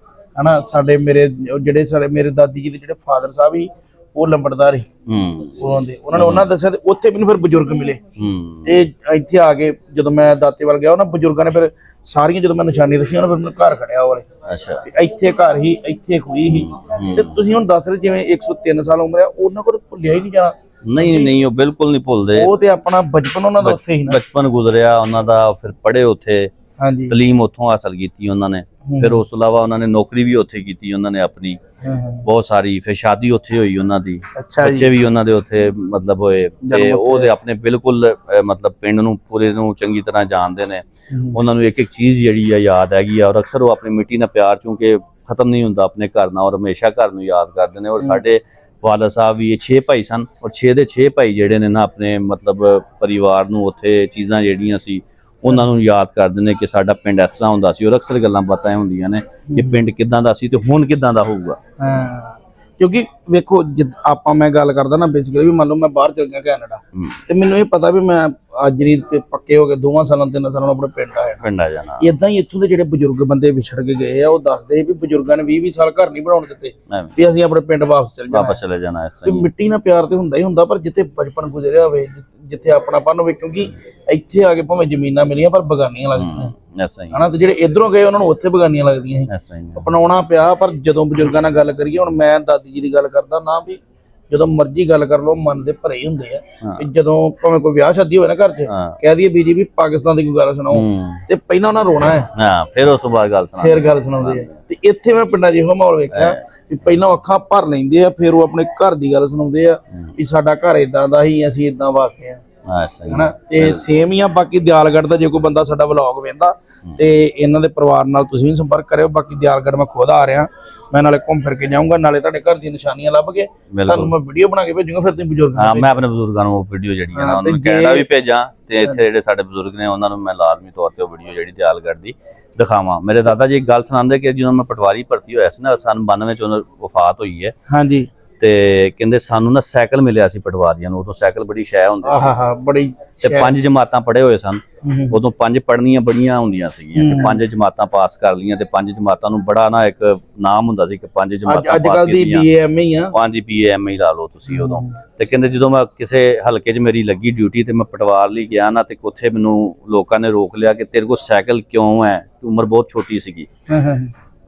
ਹਨਾ ਸਾਡੇ ਮੇਰੇ ਜਿਹੜੇ ਸਾਡੇ ਮੇਰੇ ਦਾਦੀ ਜੀ ਦੇ ਜਿਹੜੇ ਫਾਦਰ ਸਾਹਿਬ ਸੀ ਉਹ ਲੰਬੜਦਾਰ। ਸੀ ਹੂੰ। ਉਹਨਾਂ ਦੇ ਉਹਨਾਂ ਨੇ ਉਹਨਾਂ ਦੱਸਿਆ ਤੇ ਉੱਥੇ ਮੈਨੂੰ ਫਿਰ ਬਜ਼ੁਰਗ ਮਿਲੇ। ਹੂੰ। ਤੇ ਇੱਥੇ ਆ ਕੇ ਜਦੋਂ ਮੈਂ ਦਾਤੇ ਵੱਲ ਗਿਆ ਉਹਨਾਂ ਬਜ਼ੁਰਗਾਂ ਨੇ ਫਿਰ ਸਾਰੀਆਂ ਜਦੋਂ ਮੈਂ ਨਿਸ਼ਾਨੀ ਦੱਸੀਆਂ ਉਹਨਾਂ ਫਿਰ ਮੈਨੂੰ ਘਰ ਖੜਿਆ ਉਹ ਵਾਲੇ। ਅੱਛਾ। ਵੀ ਇੱਥੇ ਘਰ ਹੀ ਇੱਥੇ ਖੂਹੀ ਹੀ। ਤੇ ਤੁਸੀਂ ਹੁਣ ਦੱਸ ਰਹੇ ਜਿਵੇਂ 103 ਸਾਲ ਉਮਰ ਆ ਉਹਨਾਂ ਕੋਲ ਭੁੱਲਿਆ ਹੀ ਨਹੀਂ ਜਾਣਾ। ਨਹੀਂ ਨਹੀਂ ਉਹ ਬਿਲਕੁਲ ਨਹੀਂ ਭੁੱਲਦੇ। ਉਹ ਤੇ ਆਪਣਾ ਬਚਪਨ ਉਹਨਾਂ ਦਾ ਉੱਥੇ ਹੀ ਨਾ। ਬਚਪਨ ਗੁਜ਼ਰਿਆ ਉਹਨਾਂ ਦਾ ਫਿਰ ਪੜ੍ਹੇ ਉੱਥੇ। ਹਾਂਜੀ। ਤਾਲੀਮ ਉੱਥੋਂ ਹਾਸਲ ਕੀਤੀ ਉਹਨਾਂ ਨੇ। ਫਿਰ ਉਸ ਤੋਂ ਇਲਾਵਾ ਉਹਨਾਂ ਨੇ ਨੌਕਰੀ ਵੀ ਉੱਥੇ ਕੀਤੀ ਉਹਨਾਂ ਨੇ ਆਪਣੀ। ਬਹੁਤ ਸਾਰੀ ਫਿਰ ਸ਼ਾਦੀ ਉੱਥੇ ਹੋਈ ਉਹਨਾਂ ਦੀ। ਬੱਚੇ ਵੀ ਉਹਨਾਂ ਦੇ ਉੱਥੇ ਮਤਲਬ ਹੋਏ ਤੇ ਜਨਮ ਉੱਥੇ। ਉਹ ਦੇ ਆਪਣੇ ਬਿਲਕੁਲ ਮਤਲਬ ਪਿੰਡ ਨੂੰ ਪੂਰੇ ਨੂੰ ਚੰਗੀ ਤਰ੍ਹਾਂ ਜਾਣਦੇ ਨੇ। ਉਹਨਾਂ ਨੂੰ ਇੱਕ ਇੱਕ ਚੀਜ਼ ਜਿਹੜੀ ਆ ਯਾਦ ਹੈਗੀ ਆ ਔਰ ਅਕਸਰ ਉਹ ਆਪਣੀ ਮਿੱਟੀ ਨਾਲ ਪਿਆਰ ਚੂੰਕਿ ਖਤਮ ਨਹੀਂ ਹੁੰਦਾ ਆਪਣੇ ਘਰ ਨਾਲ ਔਰ ਹਮੇਸ਼ਾ ਘਰ ਨੂੰ ਯਾਦ ਕਰਦੇ ਨੇ। ਔਰ ਸਾਡੇ ਵਾਲਦ ਸਾਹਿਬ ਵੀ ਇਹ 6 ਭਾਈ ਸਨ ਔਰ 6 ਦੇ 6 ਭਾਈ ਜਿਹੜੇ ਨੇ ਨਾ ਆਪਣੇ ਮਤਲਬ ਪਰਿਵਾਰ ਨੂੰ ਉੱਥੇ ਚੀਜ਼ਾਂ ਜਿਹੜੀਆਂ ਸੀ ਉਹਨਾਂ ਨੂੰ ਯਾਦ ਕਰਦੇ ਨੇ ਕਿ ਸਾਡਾ ਪਿੰਡ ਇਸ ਤਰ੍ਹਾਂ ਹੁੰਦਾ ਸੀ ਔਰ ਅਕਸਰ ਗੱਲਾਂ ਬਾਤਾਂ ਹੁੰਦੀਆਂ ਨੇ ਕਿ ਪਿੰਡ ਕਿਦਾਂ ਦਾ ਸੀ ਤੇ ਹੁਣ ਕਿਦਾਂ ਦਾ ਹੋਊਗਾ। ਹਾਂ। ਕਿਉਂਕਿ ਵੇਖੋ ਜਿੱਦ ਆਪਾਂ ਮੈਂ ਗੱਲ ਕਰਦਾ ਨਾ ਬੇਸਿਕਲੀ ਵੀ ਮੰਨ ਲਓ ਮੈਂ ਬਾਹਰ ਚਲ ਗਿਆ ਕੈਨੇਡਾ। ਤੇ ਮੈਨੂੰ ਇਹ ਪਤਾ ਵੀ ਮੈਂ ਅੱਜ ਨਹੀਂ ਤੇ ਪੱਕੇ ਹੋ ਗਏ ਦੋਵਾਂ ਸਾਲਾਂ ਤਿੰਨ ਸਾਲਾਂ ਨੂੰ ਆਪਣੇ ਪਿੰਡ ਆਇਆ ਪਿੰਡ ਆ ਜਾਣਾ। ਇਦਾਂ ਹੀ ਇੱਥੋਂ ਦੇ ਜਿਹੜੇ ਬਜ਼ੁਰਗ ਬੰਦੇ ਵਿਛੜ ਕੇ ਗਏ ਆ ਉਹ ਦੱਸਦੇ ਵੀ ਬਜ਼ੁਰਗਾਂ ਨੇ 20 20 ਸਾਲ ਘਰ ਨਹੀਂ ਬਣਾਉਣ ਦਿੱਤੇ ਵੀ। ਅਸੀਂ ਆਪਣੇ ਪਿੰਡ ਵਾਪਸ ਚੱਲ ਜਾਣਾ। ਵਾਪਸ ਚਲੇ ਜਾਣਾ ਇਸ ਤਰ੍ਹਾਂ। ਮਿੱਟੀ ਨਾਲ ਪਿਆਰ ਤੇ ਹੁੰਦਾ ਹੀ ਹੁੰਦਾ ਪਰ ਜਿੱਥੇ ਬਚਪਨ ਗੁਜ਼ਰਿਆ ਹੋਵੇ ਜਿੱਥੇ ਆਪਣਾਪਨ ਹੋਵੇ ਕਿਉਂਕਿ ਇੱਥੇ ਆ ਕੇ ਭਾਵੇਂ ਜ਼ਮੀਨਾਂ ਮਿਲੀਆਂ ਪਰ ਬਗਾਨੀਆਂ ਲੱਗਦੀਆਂ। ਤਰ੍ਹਾਂ ਹੀ ਹਨਾ ਤੇ ਜਿਹੜੇ ਇਧਰੋਂ ਗਏ ਉਹਨਾਂ ਨੂੰ ਉੱਥੇ ਬਗਾਨੀਆਂ ਲੱਗਦੀਆਂ ਸੀ। ਅਪਣਾਉਣਾ ਪਿਆ ਪਰ ਜਦੋਂ ਬਜ਼ੁਰਗਾਂ ਨਾਲ ਗੱਲ ਕਰੀਏ ਹੁਣ ਮੈਂ ਦਾਦੀ ਜੀ ਦੀ ਗੱਲ ਕਰਦਾ ਨਾ ਵੀ ਜਦੋਂ ਮਰਜ਼ੀ ਗੱਲ ਕਰ ਲਓ ਮਨ ਦੇ ਭਰੇ ਹੀ ਹੁੰਦੇ ਆ। ਵੀ ਜਦੋਂ ਭਾਵੇਂ ਕੋਈ ਵਿਆਹ ਸ਼ਾਦੀ ਹੋਵੇ ਨਾ ਘਰ 'ਚ ਕਹਿ ਦਈਏ ਬੀਜੀ ਵੀ ਪਾਕਿਸਤਾਨ ਦੀ ਕੋਈ ਗੱਲ ਸੁਣਾਓ। ਤੇ ਪਹਿਲਾਂ ਉਹਨਾਂ ਰੋਣਾ ਹੈ। ਹਾਂ ਫਿਰ ਉਸ ਤੋਂ ਬਾਅਦ ਗੱਲ ਸੁਣਾ ਫੇਰ ਗੱਲ ਸੁਣਾਉਂਦੇ ਆ। ਤੇ ਇੱਥੇ ਮੈਂ ਪਿੰਡਾਂ ਇਹੋ ਮਾਹੌਲ ਵੇਖਿਆ ਵੀ ਪਹਿਲਾਂ ਅੱਖਾਂ ਭਰ ਲੈਂਦੇ ਆ ਫਿਰ ਉਹ ਆਪਣੇ ਘਰ ਦੀ ਗੱਲ ਸੁਣਾਉਂਦੇ ਆ ਵੀ ਸਾਡਾ ਘਰ ਇਦਾਂ ਦਾ ਹੀ ਅਸੀਂ ਇਦਾਂ ਵਾਸਤੇ ਆ। ਹਨਾ? ਤੇ ਸੇਮ ਹੀ ਆ ਬਾਕੀ ਦਿਆਲਗੜ੍ਹ ਦਾ ਜੇ ਕੋਈ ਬੰਦਾ ਸਾਡਾ ਵਲੌਗ ਵੇਂਦਾ ਤੇ ਇਹਨਾਂ ਦੇ ਪਰਿਵਾਰ ਨਾਲ ਤੁਸੀਂ ਵੀ ਸੰਪਰਕ ਕਰਿਓ ਬਾਕੀ ਦਿਆਲਗੜ੍ਹ ਮੈਂ ਖੁਦ ਆ ਰਿਹਾ ਮੈਂ ਨਾਲੇ ਘੁੰਮ ਫਿਰ ਕੇ ਜਾਊਂਗਾ ਨਾਲੇ ਤੁਹਾਡੇ ਘਰ ਦੀਆਂ ਨਿਸ਼ਾਨੀਆਂ ਲੱਭ ਕੇ ਤੁਹਾਨੂੰ ਮੈਂ ਵੀਡੀਓ ਬਣਾ ਕੇ ਭੇਜੂੰਗਾ ਫਿਰ ਤੁਸੀਂ ਬਜ਼ੁਰਗ ਹਾਂ ਮੈਂ ਆਪਣੇ ਬਜ਼ੁਰਗਾਂ ਨੂੰ ਉਹ ਵੀਡੀਓ ਜਿਹੜੀ ਹੈ ਨਾ ਹਾਂ, ਉਹਨਾਂ ਨੂੰ ਤੇ ਕੈਨੇਡਾ ਜੇ- ਵੀ ਭੇਜਾਂ ਤੇ ਇੱਥੇ ਜਿਹੜੇ ਸਾਡੇ ਬਜ਼ੁਰਗ ਨੇ ਉਹਨਾਂ ਨੂੰ ਮੈਂ ਲਾਜ਼ਮੀ ਤੌਰ ਤੇ ਉਹ ਵੀਡੀਓ ਜਿਹੜੀ ਦਿਆਲਗੜ੍ਹ ਦੀ ਦਿਖਾਵਾਂ। ਮੇਰੇ ਦਾਦਾ ਜੀ ਇੱਕ ਗੱਲ ਸੁਣਾਉਂਦੇ ਕਿ ਜਦੋਂ ਮੈਂ ਪਟਵਾਰੀ ਭਰਤੀ ਹੋਇਆ ਸੀ ਨਾ ਸਨ 92 ਚ ਉਹਨਾਂ ਵਫਾਤ ਹੋਈ ਹੈ। ਹਾਂਜੀ। ਤੇ ਕਹਿੰਦੇ ਸਾਨੂੰ ਨਾ ਸਾਈਕਲ ਮਿਲਿਆ ਸੀ ਪਟਵਾਰੀਆਂ ਨੂੰ ਉਦੋਂ ਸਾਈਕਲ ਬੜੀ ਸ਼ੈ ਹੁੰਦੀ ਆਹਾ ਹਾ ਬੜੀ ਸੀ। ਤੇ ਪੰਜ ਜਮਾਤਾਂ ਪੜ੍ਹੇ ਹੋਏ ਸਨ। ਉਦੋਂ ਪੰਜ ਪੜ੍ਹਨੀਆਂ ਬੜੀਆਂ ਹੁੰਦੀਆਂ ਸੀਗੀਆਂ ਕਿ ਪੰਜ ਜਮਾਤਾਂ ਪਾਸ ਕਰ ਲੀਆਂ ਤੇ ਪੰਜ ਜਮਾਤਾਂ ਨੂੰ ਬੜਾ ਨਾ ਇੱਕ ਨਾਮ ਹੁੰਦਾ ਸੀ ਕਿ ਪੰਜ ਅੱਜ ਜਮਾਤਾਂ ਅੱਜ ਪਾਸ ਦੀ ਕੀਤੀਆਂ। ਆ। ਪੰਜ ਪੀਏਐਮ ਹੀ ਲਾ ਲਓ ਤੁਸੀਂ ਉਦੋਂ। ਤੇ ਕਹਿੰਦੇ ਜਦੋਂ ਮੈਂ ਕਿਸੇ ਹਲਕੇ 'ਚ ਮੇਰੀ ਲੱਗੀ ਡਿਊਟੀ ਤੇ ਮੈਂ ਪਟਵਾਰ ਲਈ ਗਿਆ ਨਾ ਤੇ ਉੱਥੇ ਮੈਨੂੰ ਲੋਕਾਂ ਨੇ ਰੋਕ ਲਿਆ ਕਿ ਤੇਰੇ ਕੋਲ ਸਾਈਕਲ ਕਿਉਂ ਹੈ? ਤੂੰ ਉਮਰ ਬਹੁਤ ਛੋਟੀ ਸੀਗੀ।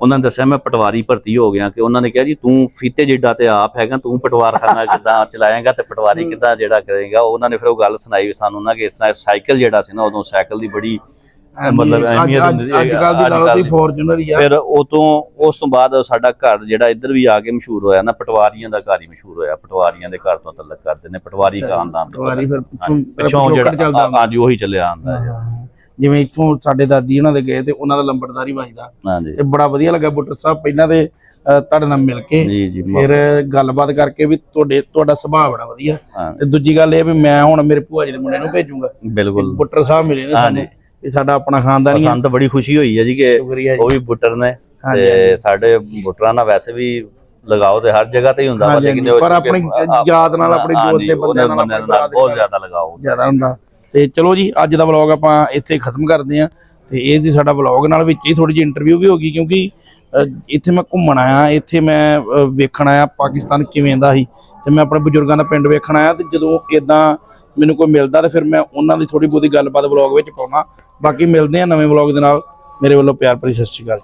ਉਹਨਾਂ ਨੇ ਦੱਸਿਆ ਮੈਂ ਪਟਵਾਰੀ ਭਰਤੀ ਹੋ ਗਿਆ ਕਿ ਉਹਨਾਂ ਨੇ ਕਿਹਾ ਜੀ ਤੂੰ ਫੀਤੇ ਜਿੱਡਾ ਤੇ ਆਪ ਹੈਗਾ ਤੂੰ ਪਟਵਾਰਖਾਨਾ ਕਿੱਦਾਂ ਚਲਾਏਗਾ ਤੇ ਪਟਵਾਰੀ ਕਿੱਦਾਂ ਜਿਹੜਾ ਕਰੇਗਾ। ਉਹਨਾਂ ਨੇ ਫਿਰ ਉਹ ਗੱਲ ਸੁਣਾਈ ਸਾਨੂੰ ਨਾ ਕਿ ਇਸ ਤਰ੍ਹਾਂ ਸਾਈਕਲ ਜਿਹੜਾ ਸੀ ਨਾ ਉਦੋਂ ਸਾਈਕਲ ਦੀ ਬੜੀ ਮਤਲਬ ਅੱਜ- ਅਹਿਮੀਅਤ ਅੱਜ- ਹੁੰਦੀ ਸੀ ਅੱਜ ਕੱਲ ਦੀ ਅੱਜ ਨਾਲੋਂ ਦੀ। ਫੋਰਚੂਨਰ ਹੀ ਆ। ਫਿਰ ਉਹ ਤੋਂ ਉਸ ਤੋਂ ਬਾਅਦ ਸਾਡਾ ਘਰ ਜਿਹੜਾ ਇੱਧਰ ਵੀ ਆ ਕੇ ਮਸ਼ਹੂਰ ਹੋਇਆ ਨਾ ਪਟਵਾਰੀਆਂ ਦਾ ਘਰ ਹੀ ਮਸ਼ਹੂਰ ਹੋਇਆ। ਪਟਵਾਰੀਆਂ ਦੇ ਘਰ ਤੋਂ ਤਲਕ ਕਰਦੇ ਨੇ ਪਟਵਾਰੀ ਖਾਨਦਾਨ ਤੋਂ ਪਟਵਾਰੀ ਫਿਰ ਪਿੱਛੋਂ ਜਿਹੜਾ ਹਾਂਜੀ ਉਹੀ ਚੱਲਿਆ ਆਂਦਾ ਹੈ ਹਾਂ। ਜਿਵੇਂ ਇੱਥੋਂ ਸਾਡੇ ਦਾਦੀ ਉਹਨਾਂ ਦੇ ਗਏ ਤੇ ਉਹਨਾਂ ਦਾ ਲੰਬੜਦਾਰੀ ਵੱਜਦਾ। ਹਾਂਜੀ। ਤੇ ਬੜਾ ਵਧੀਆ ਲੱਗਾ ਬੁੱਟਰ ਸਾਹਿਬ। ਪਹਿਲਾਂ ਤੇ ਤੁਹਾਡੇ ਨਾਲ ਮਿਲ ਕੇ ਜੀ ਜੀ ਫਿਰ ਗੱਲਬਾਤ ਕਰਕੇ ਵੀ ਤੁਹਾਡੇ ਤੁਹਾਡਾ ਸੁਭਾਅ ਬੜਾ ਵਧੀਆ। ਹਾਂ। ਤੇ ਦੂਜੀ ਗੱਲ ਇਹ ਵੀ ਮੈਂ ਹੁਣ ਮੇਰੇ ਭੂਆ ਜੀ ਦੇ ਮੁੰਡੇ ਨੂੰ ਭੇਜੂਗਾ। ਬਿਲਕੁਲ। ਬੁੱਟਰ ਸਾਹਿਬ ਮਿਲੇ ਨੇ ਸਾਨੂੰ। ਇਹ ਸਾਡਾ ਆਪਣਾ ਖਾਨਦਾਨੀ ਹੈ ਸਾਨੂੰ ਤਾਂ ਬੜੀ ਖੁਸ਼ੀ ਹੋਈ ਹੈ ਜੀ ਕਿ ਉਹ ਵੀ ਬੁੱਟਰ ਨੇ। ਤੇ ਸਾਡੇ ਬੁੱਟਰਾਂ ਨਾਲ ਵੈਸੇ ਵੀ ਲਗਾਓ ਤੇ ਹਰ ਜਗ੍ਹਾ ਤੇ ਹੀ ਹੁੰਦਾ ਲੇਕਿਨ ਪਰ ਆਪਣੀ ਆਪ- ਯਾਦ ਨਾਲ, ਆਪਣੀ ਜੋਤ ਦੇ ਬੰਦਿਆਂ ਨਾਲ ਬਹੁਤ ਜ਼ਿਆਦਾ ਲਗਾਓ। ਜ਼ਿਆਦਾ ਹੁੰਦਾ। ਤੇ ਚਲੋ ਜੀ, ਅੱਜ ਦਾ ਵਲੌਗ ਆਪਾਂ ਇੱਥੇ ਖਤਮ ਕਰਦੇ ਆਂ ਤੇ ਇਹ ਸੀ ਸਾਡਾ ਵਲੌਗ ਨਾਲ ਵਿੱਚ ਹੀ ਥੋੜੀ ਜਿਹੀ ਇੰਟਰਵਿਊ ਵੀ ਹੋ ਗਈ ਕਿਉਂਕਿ ਇੱਥੇ ਮੈਂ ਘੁੰਮਣ ਆਇਆ, ਇੱਥੇ ਮੈਂ ਵੇਖਣ ਆਇਆ ਪਾਕਿਸਤਾਨ ਕਿਵੇਂ ਦਾ ਸੀ ਤੇ ਮੈਂ ਆਪਣੇ ਬਜ਼ੁਰਗਾਂ ਦਾ ਪਿੰਡ ਵੇਖਣ ਆਇਆ ਤੇ ਜਦੋਂ ਇਦਾਂ ਮੈਨੂੰ ਕੋਈ ਮਿਲਦਾ ਤੇ ਫਿਰ ਮੈਂ ਉਹਨਾਂ ਦੀ ਥੋੜੀ ਬਹੁਤੀ ਗੱਲਬਾਤ ਵਲੌਗ ਵਿੱਚ ਪਾਉਣਾ। ਬਾਕੀ ਮਿਲਦੇ ਆ ਨਵੇਂ ਵਲੌਗ ਦੇ ਨਾਲ। ਮੇਰੇ ਵੱਲੋਂ ਪਿਆਰ ਭਰੀ ਸਤਿ ਸ਼੍ਰੀ ਅਕਾਲ।